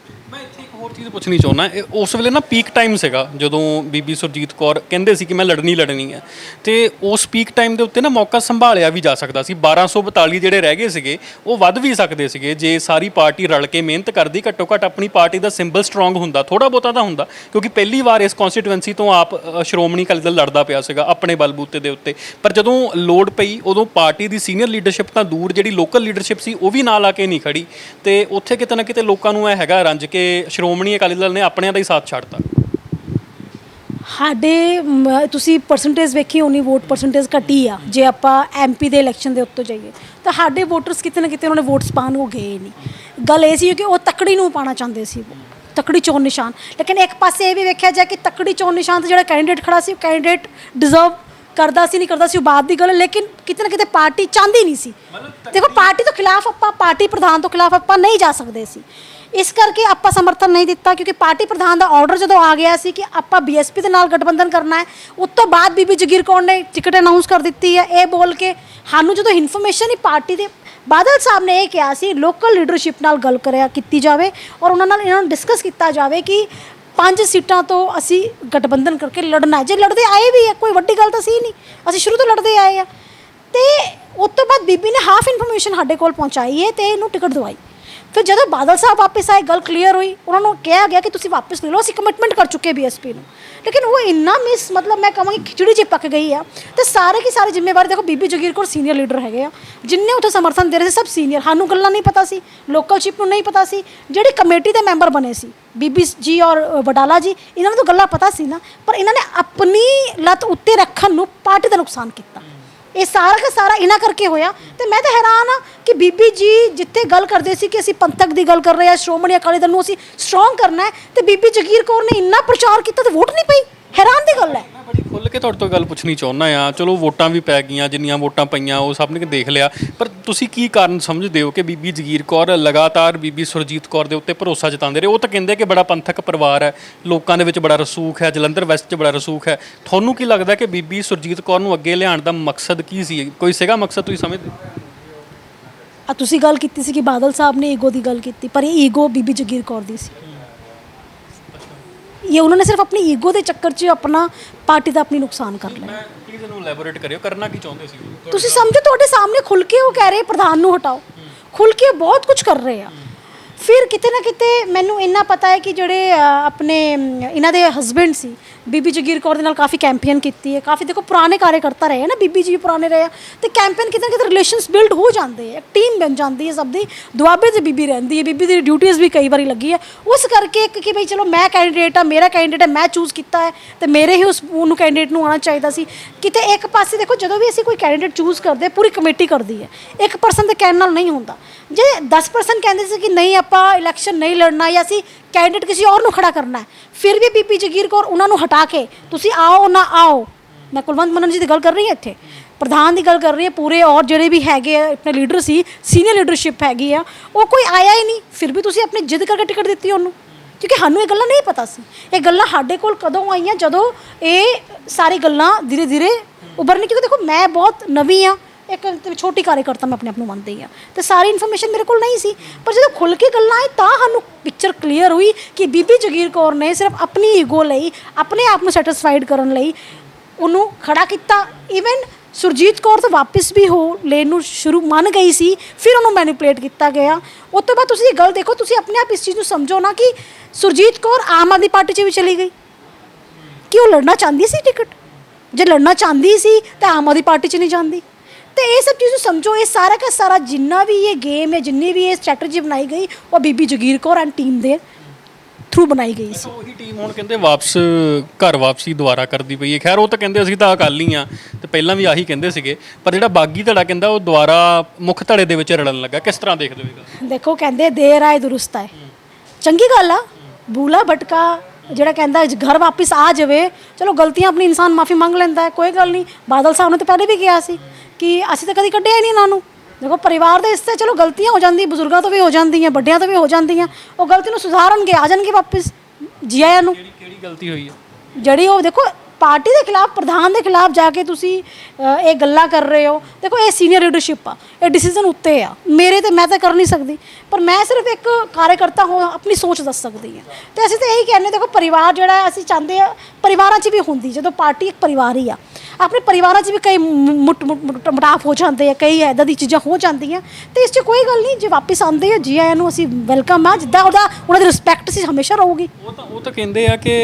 ਹੋਰ ਚੀਜ਼ ਪੁੱਛਣੀ ਚਾਹੁੰਦਾ ਇਹ ਉਸ ਵੇਲੇ ਨਾ ਪੀਕ ਟਾਈਮ ਸੀਗਾ, ਜਦੋਂ ਬੀਬੀ ਸੁਰਜੀਤ ਕੌਰ ਕਹਿੰਦੇ ਸੀ ਕਿ ਮੈਂ ਲੜਨੀ ਲੜਨੀ ਹੈ। ਤੇ ਉਸ ਪੀਕ ਟਾਈਮ ਦੇ ਉੱਤੇ ਨਾ ਮੌਕਾ ਸੰਭਾਲਿਆ ਵੀ ਜਾ ਸਕਦਾ ਸੀ। 1242 ਜਿਹੜੇ ਰਹਿ ਗਏ ਸੀਗੇ, ਉਹ ਵੱਧ ਵੀ ਸਕਦੇ ਸੀਗੇ। ਜੇ ਸਾਰੀ ਪਾਰਟੀ ਰਲ ਕੇ ਮਿਹਨਤ ਕਰਦੀ, ਘੱਟੋ ਘੱਟ ਆਪਣੀ ਪਾਰਟੀ ਦਾ ਸਿੰਬਲ ਸਟਰੋਂਗ ਹੁੰਦਾ ਥੋੜਾ ਬਹੁਤਾ ਤਾਂ ਹੁੰਦਾ, ਕਿਉਂਕਿ ਪਹਿਲੀ ਵਾਰ ਇਸ ਕਨਸਟੀਟੂਐਂਸੀ ਤੋਂ ਆਪ ਸ਼੍ਰੋਮਣੀ ਅਕਾਲੀ ਦਲ ਲੜਦਾ ਪਿਆ ਸੀਗਾ ਆਪਣੇ ਬਲਬੂਤੇ ਦੇ ਉੱਤੇ। ਪਰ ਜਦੋਂ ਲੋਡ ਪਈ, ਉਦੋਂ ਪਾਰਟੀ ਦੀ ਸੀਨੀਅਰ ਲੀਡਰਸ਼ਿਪ ਤਾਂ ਦੂਰ, ਜਿਹੜੀ ਲੋਕਲ ਲੀਡਰਸ਼ਿਪ ਸੀ, ਉਹ ਵੀ ਨਾਲ ਆ ਕੇ ਨਹੀਂ ਖੜੀ। ਤੇ ਉੱਥੇ ਕਿਤੇ ਨਾ ਕਿਤੇ ਲੋਕਾਂ ਨੂੰ ਇਹ ਹੈਗਾ, ਰੰਜ ਕੇ ਸ਼੍ਰੋਮਣੀ ਅਕਾਲੀ ਦਲ ਨੇ ਆਪਣਿਆਂ ਦਾ ਹੀ ਸਾਥ ਛੱਡਤਾ। ਸਾਡੇ ਮ, ਤੁਸੀਂ ਪਰਸੈਂਟੇਜ ਵੇਖੀ ਹੋਣੀ ਵੋਟ ਪਰਸੈਂਟੇਜ ਘਟੀ ਆ ਜੇ ਆਪਾਂ ਐਮਪੀ ਦੇ ਇਲੈਕਸ਼ਨ ਦੇ ਉੱਤੇ ਜਾਈਏ। ਤਾਂ ਸਾਡੇ ਵੋਟਰਸ ਕਿਤੇ ਨਾ ਕਿਤੇ ਉਹਨਾਂ ਨੇ ਵੋਟਸ ਪਾਉਣ ਉਹ ਗਏ ਨਹੀਂ। ਗੱਲ ਇਹ ਸੀ ਕਿ ਉਹ ਤਕੜੀ ਨੂੰ ਪਾਣਾ ਚਾਹੁੰਦੇ ਸੀ ਤਕੜੀ ਚੋਣ ਨਿਸ਼ਾਨ। ਲੇਕਿਨ ਇੱਕ ਪਾਸੇ ਇਹ ਵੀ ਵੇਖਿਆ ਜਾ ਕਿ ਤਕੜੀ ਚੋਣ ਨਿਸ਼ਾਨ ਤੇ ਜਿਹੜਾ ਕੈਂਡੀਡੇਟ ਖੜਾ ਸੀ ਉਹ ਕੈਂਡੀਡੇਟ ਡਿਜ਼ਰਵ ਕਰਦਾ ਸੀ ਨਹੀਂ ਕਰਦਾ ਸੀ ਉਹ ਬਾਤ ਦੀ ਗੱਲ ਹੈ, ਲੇਕਿਨ ਕਿਤੇ ਨਾ ਕਿਤੇ ਪਾਰਟੀ ਚਾਹੁੰਦੀ ਨਹੀਂ ਸੀ। ਦੇਖੋ ਪਾਰਟੀ ਤੋਂ ਖਿਲਾਫ ਆਪਾਂ ਪਾਰਟੀ ਪ੍ਰਧਾਨ ਤੋਂ ਖਿਲਾਫ ਆਪਾਂ ਨਹੀਂ ਜਾ ਸਕਦੇ ਸੀ। ਇਸ ਕਰਕੇ ਆਪਾਂ ਸਮਰਥਨ ਨਹੀਂ ਦਿੱਤਾ, ਕਿਉਂਕਿ ਪਾਰਟੀ ਪ੍ਰਧਾਨ ਦਾ ਆਰਡਰ ਜਦੋਂ ਆ ਗਿਆ ਸੀ ਕਿ ਆਪਾਂ ਬੀਐਸਪੀ ਦੇ ਨਾਲ ਗਠਬੰਧਨ ਕਰਨਾ ਹੈ, ਉਸ ਤੋਂ ਬਾਅਦ ਬੀਬੀ ਜਗੀਰ ਕੌਰ ਨੇ ਟਿਕਟ ਅਨਾਉਂਸ ਕਰ ਦਿੱਤੀ ਹੈ। ਇਹ ਬੋਲ ਕੇ ਸਾਨੂੰ ਜਦੋਂ ਇਨਫੋਰਮੇਸ਼ਨ ਹੀ ਪਾਰਟੀ ਦੇ ਬਾਦਲ ਸਾਹਿਬ ਨੇ ਇਹ ਕਿਹਾ ਸੀ ਲੋਕਲ ਲੀਡਰਸ਼ਿਪ ਨਾਲ ਗੱਲ ਕਰਿਆ ਕੀਤੀ ਜਾਵੇ ਔਰ ਉਹਨਾਂ ਨਾਲ ਇਹਨਾਂ ਨੂੰ ਡਿਸਕਸ ਕੀਤਾ ਜਾਵੇ ਕਿ ਪੰਜ ਸੀਟਾਂ ਤੋਂ ਅਸੀਂ ਗਠਬੰਧਨ ਕਰਕੇ ਲੜਨਾ ਹੈ। ਜੇ ਲੜਦੇ ਆਏ ਵੀ ਹੈ, ਕੋਈ ਵੱਡੀ ਗੱਲ ਤਾਂ ਸੀ ਨਹੀਂ। ਅਸੀਂ ਸ਼ੁਰੂ ਤੋਂ ਲੜਦੇ ਆਏ ਆ। ਤੇ ਉਸ ਤੋਂ ਬਾਅਦ ਬੀਬੀ ਨੇ ਹਾਫ ਇਨਫੋਰਮੇਸ਼ਨ ਸਾਡੇ ਕੋਲ ਪਹੁੰਚਾਈ ਹੈ ਤੇ ਇਹਨੂੰ ਟਿਕਟ ਦਵਾਈ। ਫਿਰ ਜਦੋਂ ਬਾਦਲ ਸਾਹਿਬ ਵਾਪਸ ਆਏ, ਗੱਲ ਕਲੀਅਰ ਹੋਈ, ਉਹਨਾਂ ਨੂੰ ਕਿਹਾ ਗਿਆ ਕਿ ਤੁਸੀਂ ਵਾਪਸ ਲੈ ਲਓ, ਅਸੀਂ ਕਮਿਟਮੈਂਟ ਕਰ ਚੁੱਕੇ ਬੀਐਸਪੀ ਨੂੰ। ਲੇਕਿਨ ਉਹ ਇੰਨਾ ਮਿਸ ਮਤਲਬ ਮੈਂ ਕਹਾਂਗੀ ਖਿਚੜੀ ਜੇ ਪੱਕ ਗਈ ਆ ਤੇ ਸਾਰੇ ਕੀ ਸਾਰੇ ਜ਼ਿੰਮੇਵਾਰੀ, ਦੇਖੋ ਬੀਬੀ ਜਗੀਰ ਕੌਰ ਸੀਨੀਅਰ ਲੀਡਰ ਹੈਗੇ ਆ, ਜਿੰਨੇ ਉੱਥੇ ਸਮਰਥਨ ਦੇ ਰਹੇ ਸੀ, ਸਭ ਸੀਨੀਅਰ ਸਾਨੂੰ ਗੱਲਾਂ ਨਹੀਂ ਪਤਾ ਸੀ ਲੋਕਲ ਸ਼ਿਪ ਨੂੰ ਨਹੀਂ ਪਤਾ ਸੀ, ਜਿਹੜੀ ਕਮੇਟੀ ਦੇ ਮੈਂਬਰ ਬਣੇ ਸੀ, ਬੀਬੀ ਜੀ ਔਰ ਵਡਾਲਾ ਜੀ, ਇਹਨਾਂ ਨੂੰ ਤਾਂ ਗੱਲਾਂ ਪਤਾ ਸੀ ਨਾ, ਪਰ ਇਹਨਾਂ ਨੇ ਆਪਣੀ ਲੱਤ ਉੱਤੇ ਰੱਖਣ ਨੂੰ ਪਾਰਟੀ ਦਾ ਨੁਕਸਾਨ ਕੀਤਾ। ਇਹ ਸਾਰਾ ਦਾ ਸਾਰਾ ਇਹਨਾਂ ਕਰਕੇ ਹੋਇਆ ਤੇ ਮੈਂ ਤਾਂ ਹੈਰਾਨ ਆ ਕਿ ਬੀਬੀ ਜੀ ਜਿੱਥੇ ਗੱਲ ਕਰਦੇ ਸੀ ਕਿ ਅਸੀਂ ਪੰਥਕ ਦੀ ਗੱਲ ਕਰ ਰਹੇ ਆ ਸ਼੍ਰੋਮਣੀ ਅਕਾਲੀ ਦਲ ਨੂੰ ਅਸੀਂ ਸਟਰੋਂਗ ਕਰਨਾ ਹੈ ਤੇ ਬੀਬੀ ਜਗੀਰ ਕੌਰ ਨੇ ਇੰਨਾ ਪ੍ਰਚਾਰ ਕੀਤਾ ਤੇ ਵੋਟ ਨਹੀਂ ਪਈ। ਹੈਰਾਨ ਦੀ ਗੱਲ ਹੈ। ਮੈਂ ਬੜੀ ਖੁੱਲ ਕੇ ਤੁਹਾਡੇ ਤੋਂ ਗੱਲ ਪੁੱਛਣੀ ਚਾਹੁੰਦਾ ਆ ਚਲੋ ਵੋਟਾਂ ਵੀ ਪੈ ਗਈਆਂ ਜਿੰਨੀਆਂ ਵੋਟਾਂ ਪਈਆਂ ਉਹ ਸਭ ਨੇ ਦੇਖ ਲਿਆ। ਪਰ ਤੁਸੀਂ ਕੀ ਕਾਰਨ ਸਮਝਦੇ ਹੋ ਕਿ ਬੀਬੀ ਜਗੀਰ ਕੌਰ ਲਗਾਤਾਰ ਬੀਬੀ ਸੁਰਜੀਤ ਕੌਰ ਦੇ ਉੱਤੇ ਭਰੋਸਾ ਜਤਾਉਂਦੇ ਰਹੇ? ਉਹ ਤਾਂ ਕਹਿੰਦੇ ਕਿ ਬੜਾ ਪੰਥਕ ਪਰਿਵਾਰ ਹੈ। ਲੋਕਾਂ ਦੇ ਵਿੱਚ ਬੜਾ ਰਸੂਖ ਹੈ। ਜਲੰਧਰ ਵੈਸਟ 'ਚ ਬੜਾ ਰਸੂਖ ਹੈ। ਤੁਹਾਨੂੰ ਕੀ ਲੱਗਦਾ ਕਿ ਬੀਬੀ ਸੁਰਜੀਤ ਕੌਰ ਨੂੰ ਅੱਗੇ ਲਿਆਉਣ ਦਾ ਮਕਸਦ ਕੀ ਸੀ? ਕੋਈ ਸੀਗਾ ਮਕਸਦ ਤੁਸੀਂ ਸਮਝਦੇ ਆ ਤੁਸੀਂ ਗੱਲ ਕੀਤੀ ਸੀ ਕਿ ਬਾਦਲ ਸਾਹਿਬ ਨੇ ਈਗੋ ਦੀ ਗੱਲ ਕੀਤੀ ਪਰ ਇਹ ਈਗੋ ਬੀਬੀ ਜਗੀਰ ਕੌਰ ਦੀ ਸੀ। ਇਹ ਉਹਨਾਂ ਨੇ ਸਿਰਫ ਆਪਣੀ ਈਗੋ ਦੇ ਚੱਕਰ 'ਚ ਆਪਣਾ ਪਾਰਟੀ ਦਾ ਆਪਣੀ ਨੁਕਸਾਨ ਕਰ ਲਿਆ। ਮੈਂ ਪਲੀਜ਼ ਇਹਨੂੰ ਐਲੈਬੋਰੇਟ ਕਰਿਓ? ਕਰਨਾ ਕੀ ਚਾਹੁੰਦੇ ਸੀ ਉਹ? ਤੁਸੀਂ ਸਮਝੋ ਤੁਹਾਡੇ ਸਾਹਮਣੇ ਖੁੱਲ ਕੇ ਉਹ ਕਹਿ ਰਹੇ ਪ੍ਰਧਾਨ ਨੂੰ ਹਟਾਓ। ਖੁੱਲ ਕੇ ਬਹੁਤ ਕੁਝ ਕਰ ਰਹੇ ਆ। ਫਿਰ ਕਿਤੇ ਨਾ ਕਿਤੇ ਮੈਨੂੰ ਇੰਨਾ ਪਤਾ ਹੈ ਕਿ ਜਿਹੜੇ ਅ, ਆਪਣੇ ਅਮ, ਇਹਨਾਂ ਦੇ ਹਸਬੰਡ ਸੀ ਬੀਬੀ ਜਗੀਰ ਕੌਰ ਦੇ ਨਾਲ ਕਾਫੀ ਕੈਂਪੇਨ ਕੀਤੀ ਹੈ, ਕਾਫੀ ਦੇਖੋ ਪੁਰਾਣੇ ਕਾਰਜਕਰਤਾ ਰਹੇ ਆ ਨਾ, ਬੀਬੀ ਜੀ ਵੀ ਪੁਰਾਣੇ ਰਹੇ ਆ, ਤੇ ਕੈਂਪੇਨ ਕਿਤੇ ਨਾ ਕਿਤੇ ਰਿਲੇਸ਼ਨਸ ਬਿਲਡ ਹੋ ਜਾਂਦੇ ਆ ਟੀਮ ਬਣ ਜਾਂਦੀ ਹੈ ਸਭ ਦੀ, ਦੁਆਬੇ ਤੇ ਬੀਬੀ ਰਹਿੰਦੀ ਹੈ, ਬੀਬੀ ਦੀ ਡਿਊਟੀਆਂ ਵੀ ਕਈ ਵਾਰੀ ਲੱਗੀ ਹੈ, ਉਸ ਕਰਕੇ ਇੱਕ ਕਿ ਭਈ ਚਲੋ ਮੈਂ ਕੈਂਡੀਡੇਟ ਆ, ਮੇਰਾ ਕੈਂਡੀਡੇਟ ਹੈ, ਮੈਂ ਚੂਜ਼ ਕੀਤਾ ਹੈ, ਤੇ ਮੇਰੇ ਹੀ ਉਸ ਉਹਨੂੰ ਕੈਂਡੀਡੇਟ ਨੂੰ ਆਉਣਾ ਚਾਹੀਦਾ ਸੀ, ਕਿਤੇ ਇੱਕ ਪਾਸੇ ਦੇਖੋ ਜਦੋਂ ਵੀ ਅਸੀਂ ਕੋਈ ਕੈਂਡੀਡੇਟ ਚੂਜ਼ ਕਰਦੇ ਪੂਰੀ ਕਮੇਟੀ ਕਰਦੀ ਹੈ, ਇੱਕ ਪਰਸਨ ਦੇ ਕਹਿਣ ਨਾਲ ਨਹੀਂ ਹੁੰਦਾ, ਜੇ 10% ਕਹਿੰਦੇ ਸੀ ਕਿ ਨਹੀਂ ਆਪਾਂ ਇਲੈਕਸ਼ਨ ਨਹੀਂ ਲੜਨਾ ਜਾਂ ਅਸੀਂ ਕੈਂਡੀਡੇਟ ਕਿਸੇ ਹੋਰ ਨੂੰ ਖੜਾ ਕਰਨਾ ਹੈ, ਫਿਰ ਵੀ ਬੀਬੀ ਜਗੀਰ ਕੌਰ ਉਹਨਾਂ ਨੂੰ ਹਟਾ ਕੇ ਤੁਸੀਂ ਆਓ ਨਾ ਆਓ। ਮੈਂ ਕੁਲਵੰਤ ਮੰਨਨ ਜੀ ਦੀ ਗੱਲ ਕਰ ਰਹੀ ਹਾਂ ਇੱਥੇ। ਪ੍ਰਧਾਨ ਦੀ ਗੱਲ ਕਰ ਰਹੀ ਹਾਂ, ਪੂਰੇ ਔਰ ਜਿਹੜੇ ਵੀ ਹੈਗੇ ਆ, ਆਪਣੇ ਲੀਡਰ ਸੀ ਸੀਨੀਅਰ ਲੀਡਰਸ਼ਿਪ ਹੈਗੀ ਆ, ਉਹ ਕੋਈ ਆਇਆ ਹੀ ਨਹੀਂ। ਫਿਰ ਵੀ ਤੁਸੀਂ ਆਪਣੀ ਜਿੱਦ ਕਰਕੇ ਟਿਕਟ ਦਿੱਤੀ ਉਹਨੂੰ। ਕਿਉਂਕਿ ਸਾਨੂੰ ਇਹ ਗੱਲਾਂ ਨਹੀਂ ਪਤਾ ਸੀ। ਇਹ ਗੱਲਾਂ ਸਾਡੇ ਕੋਲ ਕਦੋਂ ਆਈਆਂ, ਜਦੋਂ ਇਹ ਸਾਰੀ ਗੱਲਾਂ ਧੀਰੇ ਧੀਰੇ ਉੱਭਰਨੀ ਕਿਉਂਕਿ ਦੇਖੋ, ਮੈਂ ਬਹੁਤ ਨਵੀਂ ਆ ਇੱਕ ਛੋਟੀ ਕਾਰਜਕਰਤਾ ਮੈਂ ਆਪਣੇ ਆਪ ਨੂੰ ਮੰਨਦੀ ਆ ਤੇ ਸਾਰੀ ਇਨਫੋਰਮੇਸ਼ਨ ਮੇਰੇ ਕੋਲ ਨਹੀਂ ਸੀ। ਪਰ ਜਦੋਂ ਖੁੱਲ ਕੇ ਗੱਲਾਂ ਆਈ ਤਾਂ ਸਾਨੂੰ ਪਿਕਚਰ ਕਲੀਅਰ ਹੋਈ ਕਿ ਬੀਬੀ ਜਗੀਰ ਕੌਰ ਨੇ ਸਿਰਫ ਆਪਣੀ ਈਗੋ ਲਈ, ਆਪਣੇ ਆਪ ਨੂੰ ਸੈਟੀਸਫਾਈਡ ਕਰਨ ਲਈ ਉਹਨੂੰ ਖੜਾ ਕੀਤਾ। ਇਵਨ ਸੁਰਜੀਤ ਕੌਰ ਤਾਂ ਵਾਪਸ ਵੀ ਹੋ ਲੈਣ ਨੂੰ ਸ਼ੁਰੂ ਮੰਨ ਗਈ ਸੀ, ਫਿਰ ਉਹਨੂੰ ਮੈਨੀਪੂਲੇਟ ਕੀਤਾ ਗਿਆ। ਉਸ ਤੋਂ ਬਾਅਦ ਤੁਸੀਂ ਇਹ ਗੱਲ ਦੇਖੋ, ਤੁਸੀਂ ਆਪਣੇ ਆਪ ਇਸ ਚੀਜ਼ ਨੂੰ ਸਮਝੋ ਨਾ ਕਿ ਸੁਰਜੀਤ ਕੌਰ ਆਮ ਆਦਮੀ ਪਾਰਟੀ 'ਚ ਵੀ ਚਲੀ ਗਈ। ਕਿ ਉਹ ਲੜਨਾ ਚਾਹੁੰਦੀ ਸੀ ਟਿਕਟ ਜੇ ਲੜਨਾ ਚਾਹੁੰਦੀ ਸੀ ਤਾਂ ਆਮ ਆਦਮੀ ਪਾਰਟੀ 'ਚ ਨਹੀਂ ਜਾਂਦੀ। ਤੇ ਇਹ ਸਭ ਚੀਜ਼ ਨੂੰ ਸਮਝੋ ਇਹ ਸਾਰਾ ਦਾ ਸਾਰਾ ਜਿੰਨਾ ਵੀ ਇਹ ਗੇਮ ਹੈ ਜਿੰਨੀ ਵੀ ਇਹ ਸਟ੍ਰੈਟਜੀ ਬਣਾਈ ਗਈ ਉਹ ਬੀਬੀ ਜਗੀਰ ਕੌਰ ਐਂਡ ਟੀਮ ਦੇ ਥਰੂ ਬਣਾਈ ਗਈ ਸੀ। ਉਹੀ ਟੀਮ ਹੁਣ ਕਹਿੰਦੇ ਵਾਪਸ ਘਰ ਵਾਪਸੀ ਦੁਬਾਰਾ ਕਰਦੀ ਪਈ ਹੈ। ਖੈਰ ਉਹ ਤਾਂ ਕਹਿੰਦੇ ਅਸੀਂ ਤਾਂ ਅਕਾਲੀ ਆ ਤੇ ਪਹਿਲਾਂ ਵੀ ਆਹੀ ਕਹਿੰਦੇ ਸੀਗੇ ਪਰ ਜਿਹੜਾ ਬਾਗੀ ਧੜਾ ਕਹਿੰਦਾ ਉਹ ਦੁਬਾਰਾ ਮੁੱਖ ਧੜੇ ਦੇ ਵਿੱਚ ਰਲਣ ਲੱਗਾ। ਕਿਸ ਤਰ੍ਹਾਂ ਇਹ ਗੱਲ? ਦੇਖੋ ਕਹਿੰਦੇ ਦੇਰ ਆਏ ਦੁਰਸਤ ਆਏ ਚੰਗੀ ਗੱਲ ਆ ਬੂਲਾ ਭਟਕਾ ਜਿਹੜਾ ਕਹਿੰਦਾ ਘਰ ਵਾਪਸ ਆ ਜਾਵੇ ਚਲੋ ਗਲਤੀਆਂ ਆਪਣੀ ਇਨਸਾਨ ਮਾਫੀ ਮੰਗ ਲੈਂਦਾ ਹੈ ਕੋਈ ਗੱਲ ਨਹੀਂ ਬਾਦਲ ਸਾਹਿਬ ਨੇ ਤਾਂ ਪਹਿਲੇ ਵੀ ਕਿਹਾ ਸੀ। ਕਿ ਅਸੀਂ ਤਾਂ ਕਦੀ ਕੱਢਿਆ ਹੀ ਨਹੀਂ ਇਹਨਾਂ ਨੂੰ। ਦੇਖੋ ਪਰਿਵਾਰ ਦੇ ਹਿੱਸੇ ਚਲੋ ਗਲਤੀਆਂ ਹੋ ਜਾਂਦੀਆਂ ਬਜ਼ੁਰਗਾਂ ਤੋਂ ਵੀ ਹੋ ਜਾਂਦੀਆਂ ਵੱਡਿਆਂ ਤੋਂ ਵੀ ਹੋ ਜਾਂਦੀਆਂ ਉਹ ਗਲਤੀ ਨੂੰ ਸੁਧਾਰਨਗੇ ਆ ਜਾਣਗੇ ਵਾਪਸ ਜੀ ਆਇਆਂ ਨੂੰ। ਕਿਹੜੀ ਕਿਹੜੀ ਗਲਤੀ ਹੋਈ ਹੈ? ਜਿਹੜੀ ਉਹ ਦੇਖੋ ਪਾਰਟੀ ਦੇ ਖਿਲਾਫ ਪ੍ਰਧਾਨ ਦੇ ਖਿਲਾਫ ਜਾ ਕੇ ਤੁਸੀਂ ਅ, ਇਹ ਗੱਲਾਂ ਕਰ ਰਹੇ ਹੋ। ਦੇਖੋ ਇਹ ਸੀਨੀਅਰ ਲੀਡਰਸ਼ਿਪ ਆ ਇਹ ਡਿਸੀਜਨ ਉੱਤੇ ਆ। ਮੇਰੇ ਤੇ ਮੈਂ ਤਾਂ ਕਰ ਨਹੀਂ ਸਕਦੀ। ਪਰ ਮੈਂ ਸਿਰਫ ਇੱਕ ਕਾਰਜਕਰਤਾ ਹਾਂ ਆਪਣੀ ਸੋਚ ਦੱਸ ਸਕਦੀ ਹਾਂ। ਤੇ ਅਸੀਂ ਤਾਂ ਇਹੀ ਕਹਿੰਦੇ ਦੇਖੋ ਪਰਿਵਾਰ ਜਿਹੜਾ ਹੈ, ਅਸੀਂ ਚਾਹੁੰਦੇ ਆ ਪਰਿਵਾਰਾਂ 'ਚ ਵੀ ਹੁੰਦੀ ਜਦੋਂ ਪਾਰਟੀ ਇੱਕ ਪਰਿਵਾਰ ਹੀ ਆ ਆਪਣੇ ਪਰਿਵਾਰਾਂ 'ਚ ਵੀ ਕਈ ਮੁਟਾਫ ਹੋ ਜਾਂਦੇ ਆ ਕਈ ਐਦਾਂ ਦੀ ਚੀਜ਼ਾਂ ਹੋ ਜਾਂਦੀਆਂ। ਤੇ ਇਸ 'ਚ ਕੋਈ ਗੱਲ ਨਹੀਂ ਜੇ ਵਾਪਸ ਆਉਂਦੇ ਆ ਜੀ ਆਇਆਂ ਨੂੰ ਅਸੀਂ ਵੈਲਕਮ ਆ ਜਿੱਦਾਂ ਉਹਦਾ ਉਹਨਾਂ ਦੀ ਰਿਸਪੈਕਟ ਸੀ ਹਮੇਸ਼ਾ ਰਹੂਗੀ। ਉਹ ਤਾਂ ਉਹ ਤਾਂ ਕਹਿੰਦੇ ਆ ਕਿ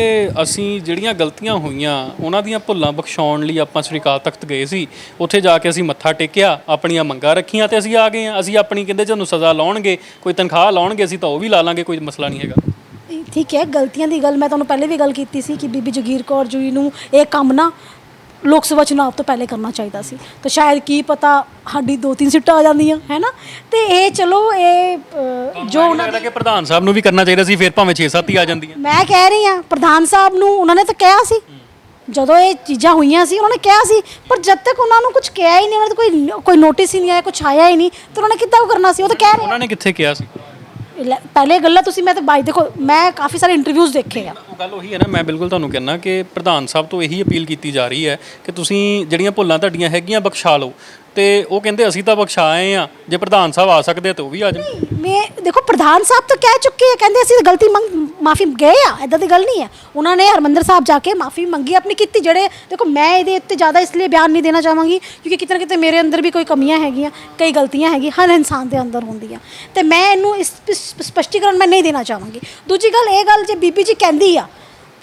ਅਸੀਂ ਜਿਹੜੀਆਂ ਗਲਤੀਆਂ ਹੋਈਆਂ ਉਹਨਾਂ ਦੀਆਂ ਭੁੱਲਾਂ ਬਖਸ਼ਾਉਣ ਲਈ ਆਪਾਂ ਸ੍ਰੀ ਅਕਾਲ ਤਖਤ ਗਏ ਸੀ। ਉੱਥੇ ਜਾ ਕੇ ਅਸੀਂ ਮੱਥਾ ਟੇਕਿਆ ਆਪਣੀਆਂ ਮੰਗਾਂ ਰੱਖੀਆਂ ਤੇ ਅਸੀਂ ਆ ਗਏ ਆ। ਅਸੀਂ ਆਪਣੀ ਕਹਿੰਦੇ ਤੁਹਾਨੂੰ ਸਜ਼ਾ ਲਾਉਣਗੇ ਕੋਈ ਤਨਖਾਹ ਲਾਉਣਗੇ ਅਸੀਂ ਤਾਂ ਉਹ ਵੀ ਲਾ ਲਾਂਗੇ ਕੋਈ ਮਸਲਾ ਨਹੀਂ ਹੈਗਾ। ਠੀਕ ਹੈ ਗਲਤੀਆਂ ਦੀ ਗੱਲ ਮੈਂ ਤੁਹਾਨੂੰ ਪਹਿਲੇ ਵੀ ਗੱਲ ਕੀਤੀ ਸੀ ਕਿ ਬੀਬੀ ਜਗੀਰ ਕੌਰ ਜੀ ਨੂੰ ਇਹ ਕੰਮ ਨਾ ਲੋਕ ਸਭਾ ਚੁਣਾਵ ਤੋਂ ਪਹਿਲੇ ਕਰਨਾ ਚਾਹੀਦਾ ਸੀ। ਤਾਂ ਸ਼ਾਇਦ ਕੀ ਪਤਾ ਸਾਡੀ ਦੋ ਤਿੰਨ ਸੀਟਾਂ ਆ ਜਾਂਦੀਆਂ ਹੈ ਨਾ ਤੇ ਇਹ ਚਲੋ ਇਹ ਅ, ਜੋ ਉਹਨਾਂ ਲੱਗਦਾ ਕਿ ਪ੍ਰਧਾਨ ਸਾਹਿਬ ਨੂੰ ਵੀ ਕਰਨਾ ਚਾਹੀਦਾ ਸੀ ਫਿਰ ਭਾਵੇਂ 6-7 ਹੀ ਆ ਜਾਂਦੀਆਂ। ਮੈਂ ਕਹਿ ਰਹੀ ਹਾਂ ਪ੍ਰਧਾਨ ਸਾਹਿਬ ਨੂੰ ਉਹਨਾਂ ਨੇ ਤਾਂ ਕਿਹਾ ਸੀ। ਜਦੋਂ ਇਹ ਚੀਜ਼ਾਂ ਹੋਈਆਂ ਸੀ ਉਹਨਾਂ ਨੇ ਕਿਹਾ ਸੀ ਪਰ ਜਦ ਤੱਕ ਉਹਨਾਂ ਨੂੰ ਕੁਝ ਕਿਹਾ ਹੀ ਨਹੀਂ ਉਹਨਾਂ ਦਾ ਕੋਈ ਕੋਈ ਨੋਟਿਸ ਹੀ ਨਹੀਂ ਆਇਆ ਕੁਝ ਆਇਆ ਹੀ ਨਹੀਂ ਤਾਂ ਉਹਨਾਂ ਨੇ ਕਿੱਦਾਂ ਉਹ ਕਰਨਾ ਸੀ? ਉਹ ਤਾਂ ਕਹਿ ਰਹੇ ਉਹਨਾਂ ਨੇ ਕਿੱਥੇ ਕਿਹਾ ਸੀ? ਲੈ- ਪਹਿਲੇ ਗੱਲਾਂ ਤੁਸੀਂ ਮੈਂ ਤਾਂ ਬਾਈ ਦੇਖੋ ਮੈਂ ਕਾਫੀ ਸਾਰੇ ਇੰਟਰਵਿਊਜ਼ ਦੇਖੇ ਆ। ਉਹ ਗੱਲ ਉਹੀ ਹੈ ਨਾ, ਮੈਂ ਬਿਲਕੁਲ ਤੁਹਾਨੂੰ ਕਹਿੰਦਾ ਕਿ ਪ੍ਰਧਾਨ ਸਾਹਿਬ ਤੋਂ ਇਹੀ ਅਪੀਲ ਕੀਤੀ ਜਾ ਰਹੀ ਹੈ ਕਿ ਤੁਸੀਂ ਜਿਹੜੀਆਂ ਭੁੱਲਾਂ ਤੁਹਾਡੀਆਂ ਹੈਗੀਆਂ ਬਖਸ਼ਾ ਲਓ। ਤੇ ਉਹ ਕਹਿੰਦੇ, ਅਸੀਂ ਤਾਂ ਬਖਸ਼ਾ ਆਏ ਆ ਜੇ ਪ੍ਰਧਾਨ ਸਾਹਿਬ ਆ ਸਕਦੇ ਆ ਤਾਂ ਉਹ ਵੀ ਆ ਜਾਣ। ਮੈਂ, ਦੇਖੋ, ਪ੍ਰਧਾਨ ਸਾਹਿਬ ਤਾਂ ਕਹਿ ਚੁੱਕੇ ਆ, ਕਹਿੰਦੇ ਅਸੀਂ ਗਲਤੀ ਮੰਗ, ਮਾਫੀ ਗਏ ਆ ਐਦਾਂ ਦੀ ਗੱਲ ਨਹੀਂ ਹੈ। ਉਹਨਾਂ ਨੇ ਹਰਮੰਦਰ ਸਾਹਿਬ ਜਾ ਕੇ ਮਾਫੀ ਮੰਗੀ, ਆਪਣੀ ਕੀਤੀ, ਜਿਹੜੇ, ਦੇਖੋ, ਮੈਂ ਇਹਦੇ ਉੱਤੇ ਜ਼ਿਆਦਾ ਇਸ ਲਈ ਬਿਆਨ ਨਹੀਂ ਦੇਣਾ ਚਾਹਾਂਗੀ, ਕਿਉਂਕਿ ਕਿਤੇ ਨਾ ਕਿਤੇ ਮੇਰੇ ਅੰਦਰ ਵੀ ਕੋਈ ਕਮੀਆਂ ਹੈਗੀਆਂ, ਕਈ ਗਲਤੀਆਂ ਹੈਗੀਆਂ, ਹਰ ਇਨਸਾਨ ਦੇ ਅੰਦਰ ਹੁੰਦੀਆਂ। ਤੇ ਮੈਂ ਇਹਨੂੰ ਇਸ ਇਸ ਸਪਸ਼ਟੀਕਰਨ ਮੈਂ ਨਹੀਂ ਦੇਣਾ ਚਾਹਾਂਗੀ। ਦੂਜੀ ਗੱਲ, ਇਹ ਗੱਲ ਜੇ ਬੀਬੀ ਜੀ ਕਹਿੰਦੀ ਆ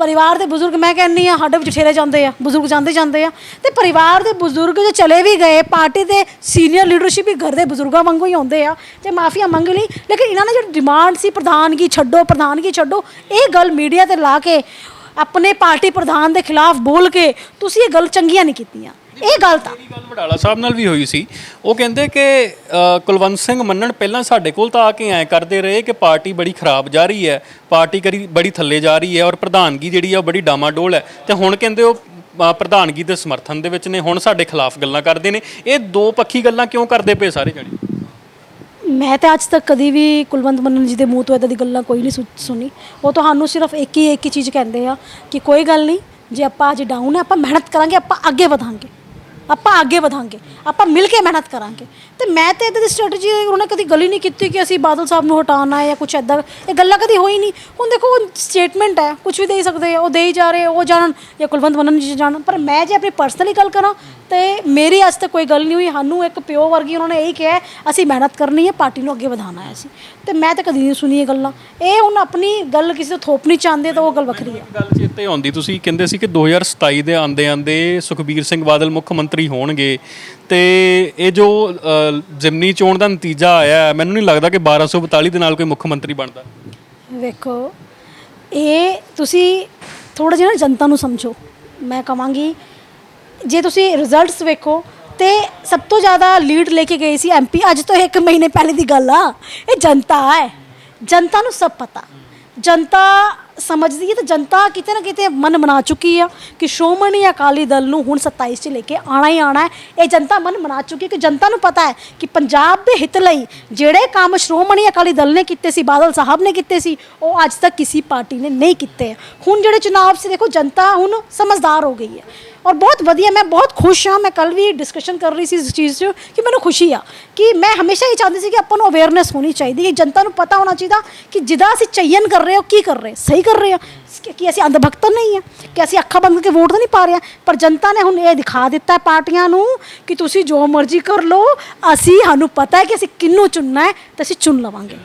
ਪਰਿਵਾਰ ਦੇ ਬਜ਼ੁਰਗ, ਮੈਂ ਕਹਿੰਨੀ ਆ ਸਾਡੇ ਵਿੱਚ ਠੇਰੇ ਜਾਂਦੇ ਆ, ਬਜ਼ੁਰਗ ਜਾਂਦੇ ਜਾਂਦੇ ਆ। ਤੇ ਪਰਿਵਾਰ ਦੇ ਬਜ਼ੁਰਗ ਜੇ ਚਲੇ ਵੀ ਗਏ, ਪਾਰਟੀ ਦੇ ਸੀਨੀਅਰ ਲੀਡਰਸ਼ਿਪ ਵੀ ਘਰ ਦੇ ਬਜ਼ੁਰਗਾਂ ਵਾਂਗੂ ਹੀ ਆਉਂਦੇ ਆ, ਤੇ ਮਾਫੀਆ ਮੰਗ ਲਈ। ਲੇਕਿਨ ਇਹਨਾਂ ਨੇ ਜਿਹੜੀ ਡਿਮਾਂਡ ਸੀ, ਪ੍ਰਧਾਨਗੀ ਛੱਡੋ ਪ੍ਰਧਾਨਗੀ ਛੱਡੋ, ਇਹ ਗੱਲ ਮੀਡੀਆ ਤੇ ਲਾ ਕੇ ਆਪਣੇ ਪਾਰਟੀ ਪ੍ਰਧਾਨ ਦੇ ਖਿਲਾਫ ਬੋਲ ਕੇ ਤੁਸੀਂ ਇਹ ਗੱਲ ਚੰਗੀਆਂ ਨਹੀਂ ਕੀਤੀਆਂ। ਇਹ ਗੱਲ ਤਾਂ ਗੱਲ ਵਡਾਲਾ ਸਾਹਿਬ ਨਾਲ ਵੀ ਹੋਈ ਸੀ। ਉਹ ਕਹਿੰਦੇ ਕਿ ਅ, ਕੁਲਵੰਤ ਸਿੰਘ ਮੰਨਣ ਪਹਿਲਾਂ ਸਾਡੇ ਕੋਲ ਤਾਂ ਆ ਕੇ ਐ ਕਰਦੇ ਰਹੇ ਕਿ ਪਾਰਟੀ ਬੜੀ ਖਰਾਬ ਜਾ ਰਹੀ ਹੈ ਪਾਰਟੀ ਕਰੀ ਬੜੀ ਥੱਲੇ ਜਾ ਰਹੀ ਹੈ ਔਰ ਪ੍ਰਧਾਨਗੀ ਜਿਹੜੀ ਆ ਉਹ ਬੜੀ ਡਾਮਾਡੋਲ ਹੈ। ਤੇ ਹੁਣ ਕਹਿੰਦੇ ਉਹ ਅ, ਪ੍ਰਧਾਨਗੀ ਦੇ ਸਮਰਥਨ ਦੇ ਵਿੱਚ ਨੇ ਹੁਣ ਸਾਡੇ ਖਿਲਾਫ ਗੱਲਾਂ ਕਰਦੇ ਨੇ। ਇਹ ਦੋ ਪੱਖੀ ਗੱਲਾਂ ਕਿਉਂ ਕਰਦੇ ਪਏ ਸਾਰੇ ਜਣੇ? ਮੈਂ ਤੇ ਅੱਜ ਤੱਕ ਕਦੀ ਵੀ ਕੁਲਵੰਤ ਮੰਨਨ ਜੀ ਦੇ ਮੂੰਹ ਤੋਂ ਇਦਾਂ ਦੀ ਗੱਲਾਂ ਕੋਈ ਨਹੀਂ ਸੁ- ਸੁਣੀ। ਉਹ ਤੁਹਾਨੂੰ ਸਿਰਫ ਇੱਕ ਹੀ ਇੱਕ ਹੀ ਚੀਜ਼ ਕਹਿੰਦੇ ਆ ਕਿ ਕੋਈ ਗੱਲ ਨਹੀਂ ਜੇ ਆਪਾਂ ਅੱਜ ਡਾਊਨ ਹੈ ਆਪਾਂ ਮਿਹਨਤ ਕਰਾਂਗੇ ਆਪਾਂ ਅੱਗੇ ਵਧਾਂਗੇ। ਆਪਾਂ ਅੱਗੇ ਵਧਾਂਗੇ, ਆਪਾਂ ਮਿਲ ਕੇ ਮਿਹਨਤ ਕਰਾਂਗੇ। ਤੇ ਮੈਂ ਤੇ ਇਦਾਂ ਦੀ ਸਟ੍ਰੈਟਜੀ ਉਹਨਾਂ ਕਦੀ ਗੱਲ ਹੀ ਨਹੀਂ ਕੀਤੀ ਕਿ ਅਸੀਂ ਬਾਦਲ ਸਾਹਿਬ ਨੂੰ ਹਟਾਉਣਾ ਹੈ ਜਾਂ ਕੁਝ ਐਦਾਂ ਇਹ ਗੱਲਾਂ ਕਦੀ ਹੋਈ ਨਹੀਂ। ਹੁਣ ਦੇਖੋ ਸਟੇਟਮੈਂਟ ਹੈ ਕੁਝ ਵੀ ਦੇ ਹੀ ਸਕਦੇ ਆ, ਉਹ ਦੇ ਹੀ ਜਾ ਰਹੇ ਉਹ ਜਾਣਨ ਜਾਂ ਕੁਲਵੰਤ ਮੰਨਨ ਜੀ ਜਾਣਨ। ਪਰ ਮੈਂ ਜੇ ਆਪਣੀ ਪਰਸਨਲੀ ਗੱਲ ਕਰਾਂ ਤੇ ਮੇਰੀ ਅੱਜ ਤੱਕ ਕੋਈ ਗੱਲ ਨਹੀਂ ਹੋਈ। ਸਾਨੂੰ ਇੱਕ ਪਿਓ ਵਰਗੀ ਉਹਨਾਂ ਨੇ ਇਹੀ ਕਿਹਾ ਅਸੀਂ ਮਿਹਨਤ ਕਰਨੀ ਹੈ ਪਾਰਟੀ ਨੂੰ ਅੱਗੇ ਵਧਾਉਣਾ ਹੈ ਅਸੀਂ। ਤੇ ਮੈਂ ਤਾਂ ਕਦੀ ਨਹੀਂ ਸੁਣੀ ਇਹ ਗੱਲਾਂ। ਇਹ ਹੁਣ ਆਪਣੀ ਗੱਲ ਕਿਸੇ ਤੋਂ ਥੋਪਣੀ ਚਾਹੁੰਦੇ ਤਾਂ ਉਹ ਗੱਲ ਵੱਖਰੀ ਹੈ। ਗੱਲ ਚੇਤੇ ਆਉਂਦੀ। ਤੁਸੀਂ ਕਹਿੰਦੇ ਸੀ ਕਿ 2027 ਦੇ ਆਂਦੇ ਆਂਦੇ ਸੁਖਬੀਰ ਸਿੰਘ ਬਾਦਲ ਮੁੱਖ ਮੰਤਰੀ ਹੋਣਗੇ ਤੇ ਇਹ ਜੋ ਜ਼ਿਮਨੀ ਚੋਣ ਦਾ ਨਤੀਜਾ ਆਇਆ ਮੈਨੂੰ ਨਹੀਂ ਲੱਗਦਾ ਕਿ 1242 ਦੇ ਨਾਲ ਕੋਈ ਮੁੱਖ ਮੰਤਰੀ ਬਣਦਾ। ਵੇਖੋ ਇਹ ਤੁਸੀਂ ਥੋੜਾ ਜਿਹਾ ਨਾ ਜਨਤਾ ਨੂੰ ਸਮਝੋ। ਮੈਂ ਕਵਾਂਗੀ ਜੇ ਤੁਸੀਂ ਰਿਜ਼ਲਟਸ ਵੇਖੋ ਤੇ ਸਭ ਤੋਂ ਜ਼ਿਆਦਾ ਲੀਡ ਲੈ ਕੇ ਗਏ ਸੀ ਐਮਪੀ ਅੱਜ ਤੋਂ 1 ਮਹੀਨੇ ਪਹਿਲੇ ਦੀ ਗੱਲ ਆ। ਇਹ ਜਨਤਾ ਹੈ। ਜਨਤਾ ਨੂੰ ਸਭ ਪਤਾ। ਜਨਤਾ ਸਮਝਦੀ ਹੈ ਤਾਂ ਜਨਤਾ ਕਿਤੇ ਨਾ ਕਿਤੇ ਮਨ ਬਣਾ ਚੁੱਕੀ ਆ ਕਿ ਸ਼੍ਰੋਮਣੀ ਅਕਾਲੀ ਦਲ ਨੂੰ ਹੁਣ 27 ਚ ਲੈ ਕੇ ਆਣਾ ਹੀ ਆਣਾ ਹੈ। ਇਹ ਜਨਤਾ ਮਨ ਬਣਾ ਚੁੱਕੀ ਹੈ ਕਿ ਜਨਤਾ ਨੂੰ ਪਤਾ ਹੈ ਕਿ ਪੰਜਾਬ ਦੇ ਹਿੱਤ ਲਈ ਜਿਹੜੇ ਕੰਮ ਸ਼੍ਰੋਮਣੀ ਅਕਾਲੀ ਦਲ ਨੇ ਕੀਤੇ ਸੀ, ਬਾਦਲ ਸਾਹਿਬ ਨੇ ਕੀਤੇ ਸੀ, ਉਹ ਅੱਜ ਤੱਕ ਕਿਸੇ ਪਾਰਟੀ ਨੇ ਨਹੀਂ ਕੀਤੇ। ਹੁਣ ਜਿਹੜੇ ਚੁਣਾਵ ਸੀ, ਦੇਖੋ ਜਨਤਾ ਹੁਣ ਸਮਝਦਾਰ ਹੋ ਗਈ ਹੈ। ਔਰ ਬਹੁਤ ਵਧੀਆ ਮੈਂ ਬਹੁਤ ਖੁਸ਼ ਹਾਂ ਮੈਂ ਕੱਲ ਵੀ ਡਿਸਕਸ਼ਨ ਕਰ ਰਹੀ ਸੀ ਇਸ ਚੀਜ਼ 'ਚ ਕਿ ਮੈਨੂੰ ਖੁਸ਼ੀ ਆ ਕਿ ਮੈਂ ਹਮੇਸ਼ਾ ਹੀ ਚਾਹੁੰਦੀ ਸੀ ਕਿ ਆਪਾਂ ਨੂੰ ਅਵੇਅਰਨੈਸ ਹੋਣੀ ਚਾਹੀਦੀ ਹੈ ਜਨਤਾ ਨੂੰ ਪਤਾ ਹੋਣਾ ਚਾਹੀਦਾ ਕਿ ਜਿਹਦਾ ਅਸੀਂ ਚਯਨ ਕਰ ਰਹੇ ਹਾਂ ਉਹ ਕੀ ਕਰ ਰਹੇ ਸਹੀ ਕਰ ਰਹੇ ਹਾਂ ਕਿ- ਅਸੀਂ ਅੰਧ ਭਗਤ ਤਾਂ ਨਹੀਂ ਆ ਕਿ ਅਸੀਂ ਅੱਖਾਂ ਬੰਦ ਕੇ ਵੋਟ ਤਾਂ ਨਹੀਂ ਪਾ ਰਹੇ। ਪਰ ਜਨਤਾ ਨੇ ਹੁਣ ਇਹ ਦਿਖਾ ਦਿੱਤਾ ਹੈ ਪਾਰਟੀਆਂ ਨੂੰ ਕਿ ਤੁਸੀਂ ਜੋ ਮਰਜ਼ੀ ਕਰ ਲਓ ਅਸੀਂ ਸਾਨੂੰ ਪਤਾ ਹੈ ਕਿ ਅਸੀਂ ਕਿਹਨੂੰ ਚੁਣਨਾ ਹੈ ਤੇ ਅਸੀਂ ਚੁਣ ਲਵਾਂਗੇ।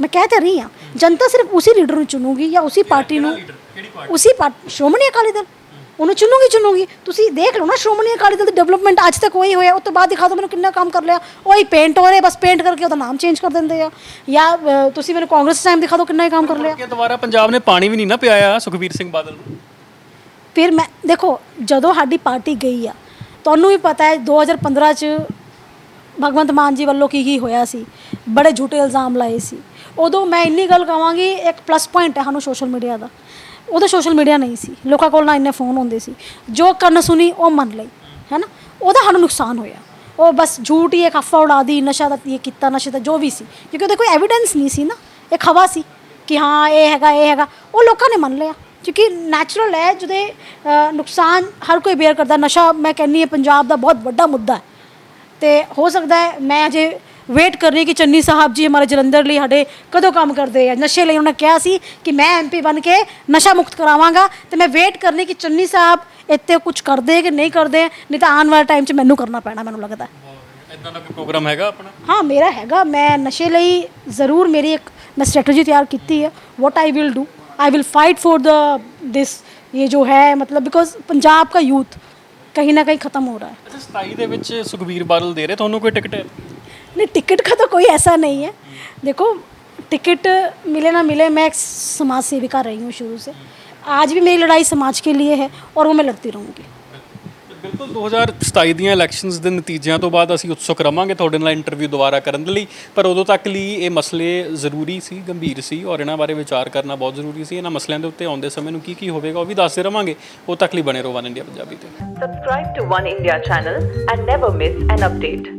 ਮੈਂ ਕਹਿ ਤਾਂ ਰਹੀ ਹਾਂ ਜਨਤਾ ਸਿਰਫ ਉਸੇ ਲੀਡਰ ਨੂੰ ਚੁਣੂਗੀ ਜਾਂ ਉਸੇ ਪਾਰਟੀ ਨੂੰ ਉਸੇ ਪਾਰਟੀ ਸ਼੍ਰੋਮਣੀ ਅਕਾਲੀ ਦਲ। ਉਹਨੂੰ ਚੁਣੂਗੀ ਚੁਣੂਗੀ। ਤੁਸੀਂ ਦੇਖ ਲਓ ਨਾ ਸ਼੍ਰੋਮਣੀ ਅਕਾਲੀ ਦਲ ਦੀ ਡਿਵੈਲਪਮੈਂਟ ਅੱਜ ਤੱਕ ਉਹੀ ਹੋਇਆ ਉਸ ਤੋਂ ਬਾਅਦ ਦਿਖਾ ਦਿਓ ਮੈਨੂੰ ਕਿੰਨਾ ਕੰਮ ਕਰ ਲਿਆ। ਉਹੀ ਪੇਂਟ ਹੋ ਰਿਹਾ ਬਸ ਪੇਂਟ ਕਰਕੇ ਉਹਦਾ ਨਾਮ ਚੇਂਜ ਕਰ ਦਿੰਦੇ ਆ। ਜਾਂ ਤੁਸੀਂ ਮੈਨੂੰ ਕਾਂਗਰਸ ਟਾਈਮ ਦਿਖਾ ਦਿਓ ਕਿੰਨਾ ਹੀ ਕੰਮ ਕਰ ਲਿਆ। ਕਿ ਦੁਬਾਰਾ ਪੰਜਾਬ ਨੇ ਪਾਣੀ ਵੀ ਨਹੀਂ ਨਾ ਪਿਆਇਆ ਸੁਖਬੀਰ ਸਿੰਘ ਬਾਦਲ ਨੂੰ। ਫਿਰ ਮੈਂ ਦੇਖੋ ਜਦੋਂ ਸਾਡੀ ਪਾਰਟੀ ਗਈ ਆ ਤੁਹਾਨੂੰ ਵੀ ਪਤਾ ਹੈ 2015 ਚ ਭਗਵੰਤ ਮਾਨ ਜੀ ਵੱਲੋਂ ਕੀ ਕੀ ਹੋਇਆ ਸੀ। ਬੜੇ ਝੂਠੇ ਇਲਜ਼ਾਮ ਲਾਏ ਸੀ। ਉਦੋਂ ਮੈਂ ਇੰਨੀ ਗੱਲ ਕਹਾਂਗੀ ਇੱਕ ਪਲੱਸ ਪੁਆਇੰਟ ਹੈ ਸਾਨੂੰ ਸੋਸ਼ਲ ਮੀਡੀਆ ਦਾ। ਉਦੋਂ ਸੋਸ਼ਲ ਮੀਡੀਆ ਨਹੀਂ ਸੀ। ਲੋਕਾਂ ਕੋਲ ਨਾ ਇੰਨੇ ਫੋਨ ਹੁੰਦੇ ਸੀ। ਜੋ ਕੰਨ ਸੁਣੀ, ਉਹ ਮੰਨ ਲਈ। ਹੈ ਨਾ ਉਹਦਾ ਸਾਨੂੰ ਨੁਕਸਾਨ ਹੋਇਆ। ਉਹ ਬਸ ਝੂਠ ਹੀ ਇੱਕ ਅਫਵਾਹ ਉਡਾ ਦੀ, ਨਸ਼ਾ ਦਾ ਇਹ ਕੀਤਾ, ਨਸ਼ੇ ਦਾ ਜੋ ਵੀ ਸੀ। ਕਿਉਂਕਿ ਉਹਦੇ ਕੋਈ ਐਵੀਡੈਂਸ ਨਹੀਂ ਸੀ ਨਾ। ਇਹ ਖਵਾ ਸੀ ਕਿ ਹਾਂ, ਇਹ ਹੈਗਾ ਇਹ ਹੈਗਾ। ਉਹ ਲੋਕਾਂ ਨੇ ਮੰਨ ਲਿਆ। ਕਿਉਂਕਿ ਨੈਚੁਰਲ ਹੈ, ਜਿਹਦੇ ਨੁਕਸਾਨ ਹਰ ਕੋਈ ਬੇਅਰ ਕਰਦਾ। ਨਸ਼ਾ ਮੈਂ ਕਹਿੰਨੀ ਹੈ, ਪੰਜਾਬ ਦਾ ਬਹੁਤ ਵੱਡਾ ਮੁੱਦਾ ਹੈ। ਤੇ ਹੋ ਸਕਦਾ ਹੈ, ਮੈਂ ਅਜੇ ਵੇਟ ਕਰ ਰਹੀ ਕਿ ਚੰਨੀ ਸਾਹਿਬ ਜੀ ਹਮਾਰੇ ਜਲੰਧਰ ਲਈ ਸਾਡੇ ਕਦੋਂ ਕੰਮ ਕਰਦੇ ਆ ਨਸ਼ੇ ਲਈ ਉਹਨਾਂ ਨੇ ਕਿਹਾ ਸੀ ਕਿ ਮੈਂ ਐਮਪੀ ਬਣ ਕੇ ਨਸ਼ਾ ਮੁਕਤ ਕਰਾਵਾਂਗਾ ਤੇ ਮੈਂ ਵੇਟ ਕਰਨੀ ਕਿ ਚੰਨੀ ਸਾਹਿਬ ਇੱਥੇ ਕੁਝ ਕਰਦੇ ਕਿ ਨਹੀਂ ਕਰਦੇ ਨਹੀਂ ਤਾਂ ਆਉਣ ਵਾਲੇ ਟਾਈਮ 'ਚ ਮੈਨੂੰ ਕਰਨਾ ਪੈਣਾ ਮੈਨੂੰ ਲੱਗਦਾ ਹੈ। ਇਦਾਂ ਦਾ ਕੋਈ ਪ੍ਰੋਗਰਾਮ ਹੈਗਾ ਆਪਣਾ ਹਾਂ ਮੇਰਾ ਹੈਗਾ ਮੈਂ ਨਸ਼ੇ ਲਈ ਜ਼ਰੂਰ ਮੇਰੀ ਇੱਕ ਮੈਂ ਸਟ੍ਰੈਟਜੀ ਤਿਆਰ ਕੀਤੀ ਹੈ what I will do I will fight for the this ये जो है मतलब बिकॉज पंजाब का यूथ कहीं ना कहीं ख़त्म हो रहा है ਅੱਛਾ 27 ਦੇ ਵਿੱਚ ਸੁਖਬੀਰ ਬਾਦਲ ਦੇ ਰਹੇ ਤੁਹਾਨੂੰ ਕੋਈ ਟਿਕਟ ਹੈ नहीं टिकट का तो कोई ऐसा नहीं है देखो टिकट मिले ना मिले मैं एक समाज सेविका रही हूँ शुरू से आज भी मेरी लड़ाई समाज के लिए है और वो मैं लड़ती रहूँगी ਬਿਲਕੁਲ 2027 ਦੀਆਂ ਇਲੈਕਸ਼ਨਸ ਦੇ ਨਤੀਜਿਆਂ ਤੋਂ ਬਾਅਦ ਅਸੀਂ ਉਤਸੁਕ ਰਵਾਂਗੇ ਤੁਹਾਡੇ ਨਾਲ ਇੰਟਰਵਿਊ ਦੁਬਾਰਾ ਕਰਨ ਦੇ ਲਈ ਪਰ ਉਦੋਂ ਤੱਕ ਲਈ ਇਹ ਮਸਲੇ ਜ਼ਰੂਰੀ ਸੀ ਗੰਭੀਰ ਸੀ ਔਰ ਇਹਨਾਂ ਬਾਰੇ ਵਿਚਾਰ ਕਰਨਾ ਬਹੁਤ ਜ਼ਰੂਰੀ ਸੀ ਇਹਨਾਂ ਮਸਲਿਆਂ ਦੇ ਉੱਤੇ ਆਉਂਦੇ ਸਮੇਂ ਨੂੰ ਕੀ ਕੀ ਹੋਵੇਗਾ ਉਹ ਵੀ ਦੱਸਦੇ ਰਵਾਂਗੇ ਉਹ ਤੱਕ ਲਈ ਬਣੇ ਰਹੋ ਵਨ ਇੰਡੀਆ ਪੰਜਾਬੀ ਤੇ Subscribe to One India channel and never miss an update.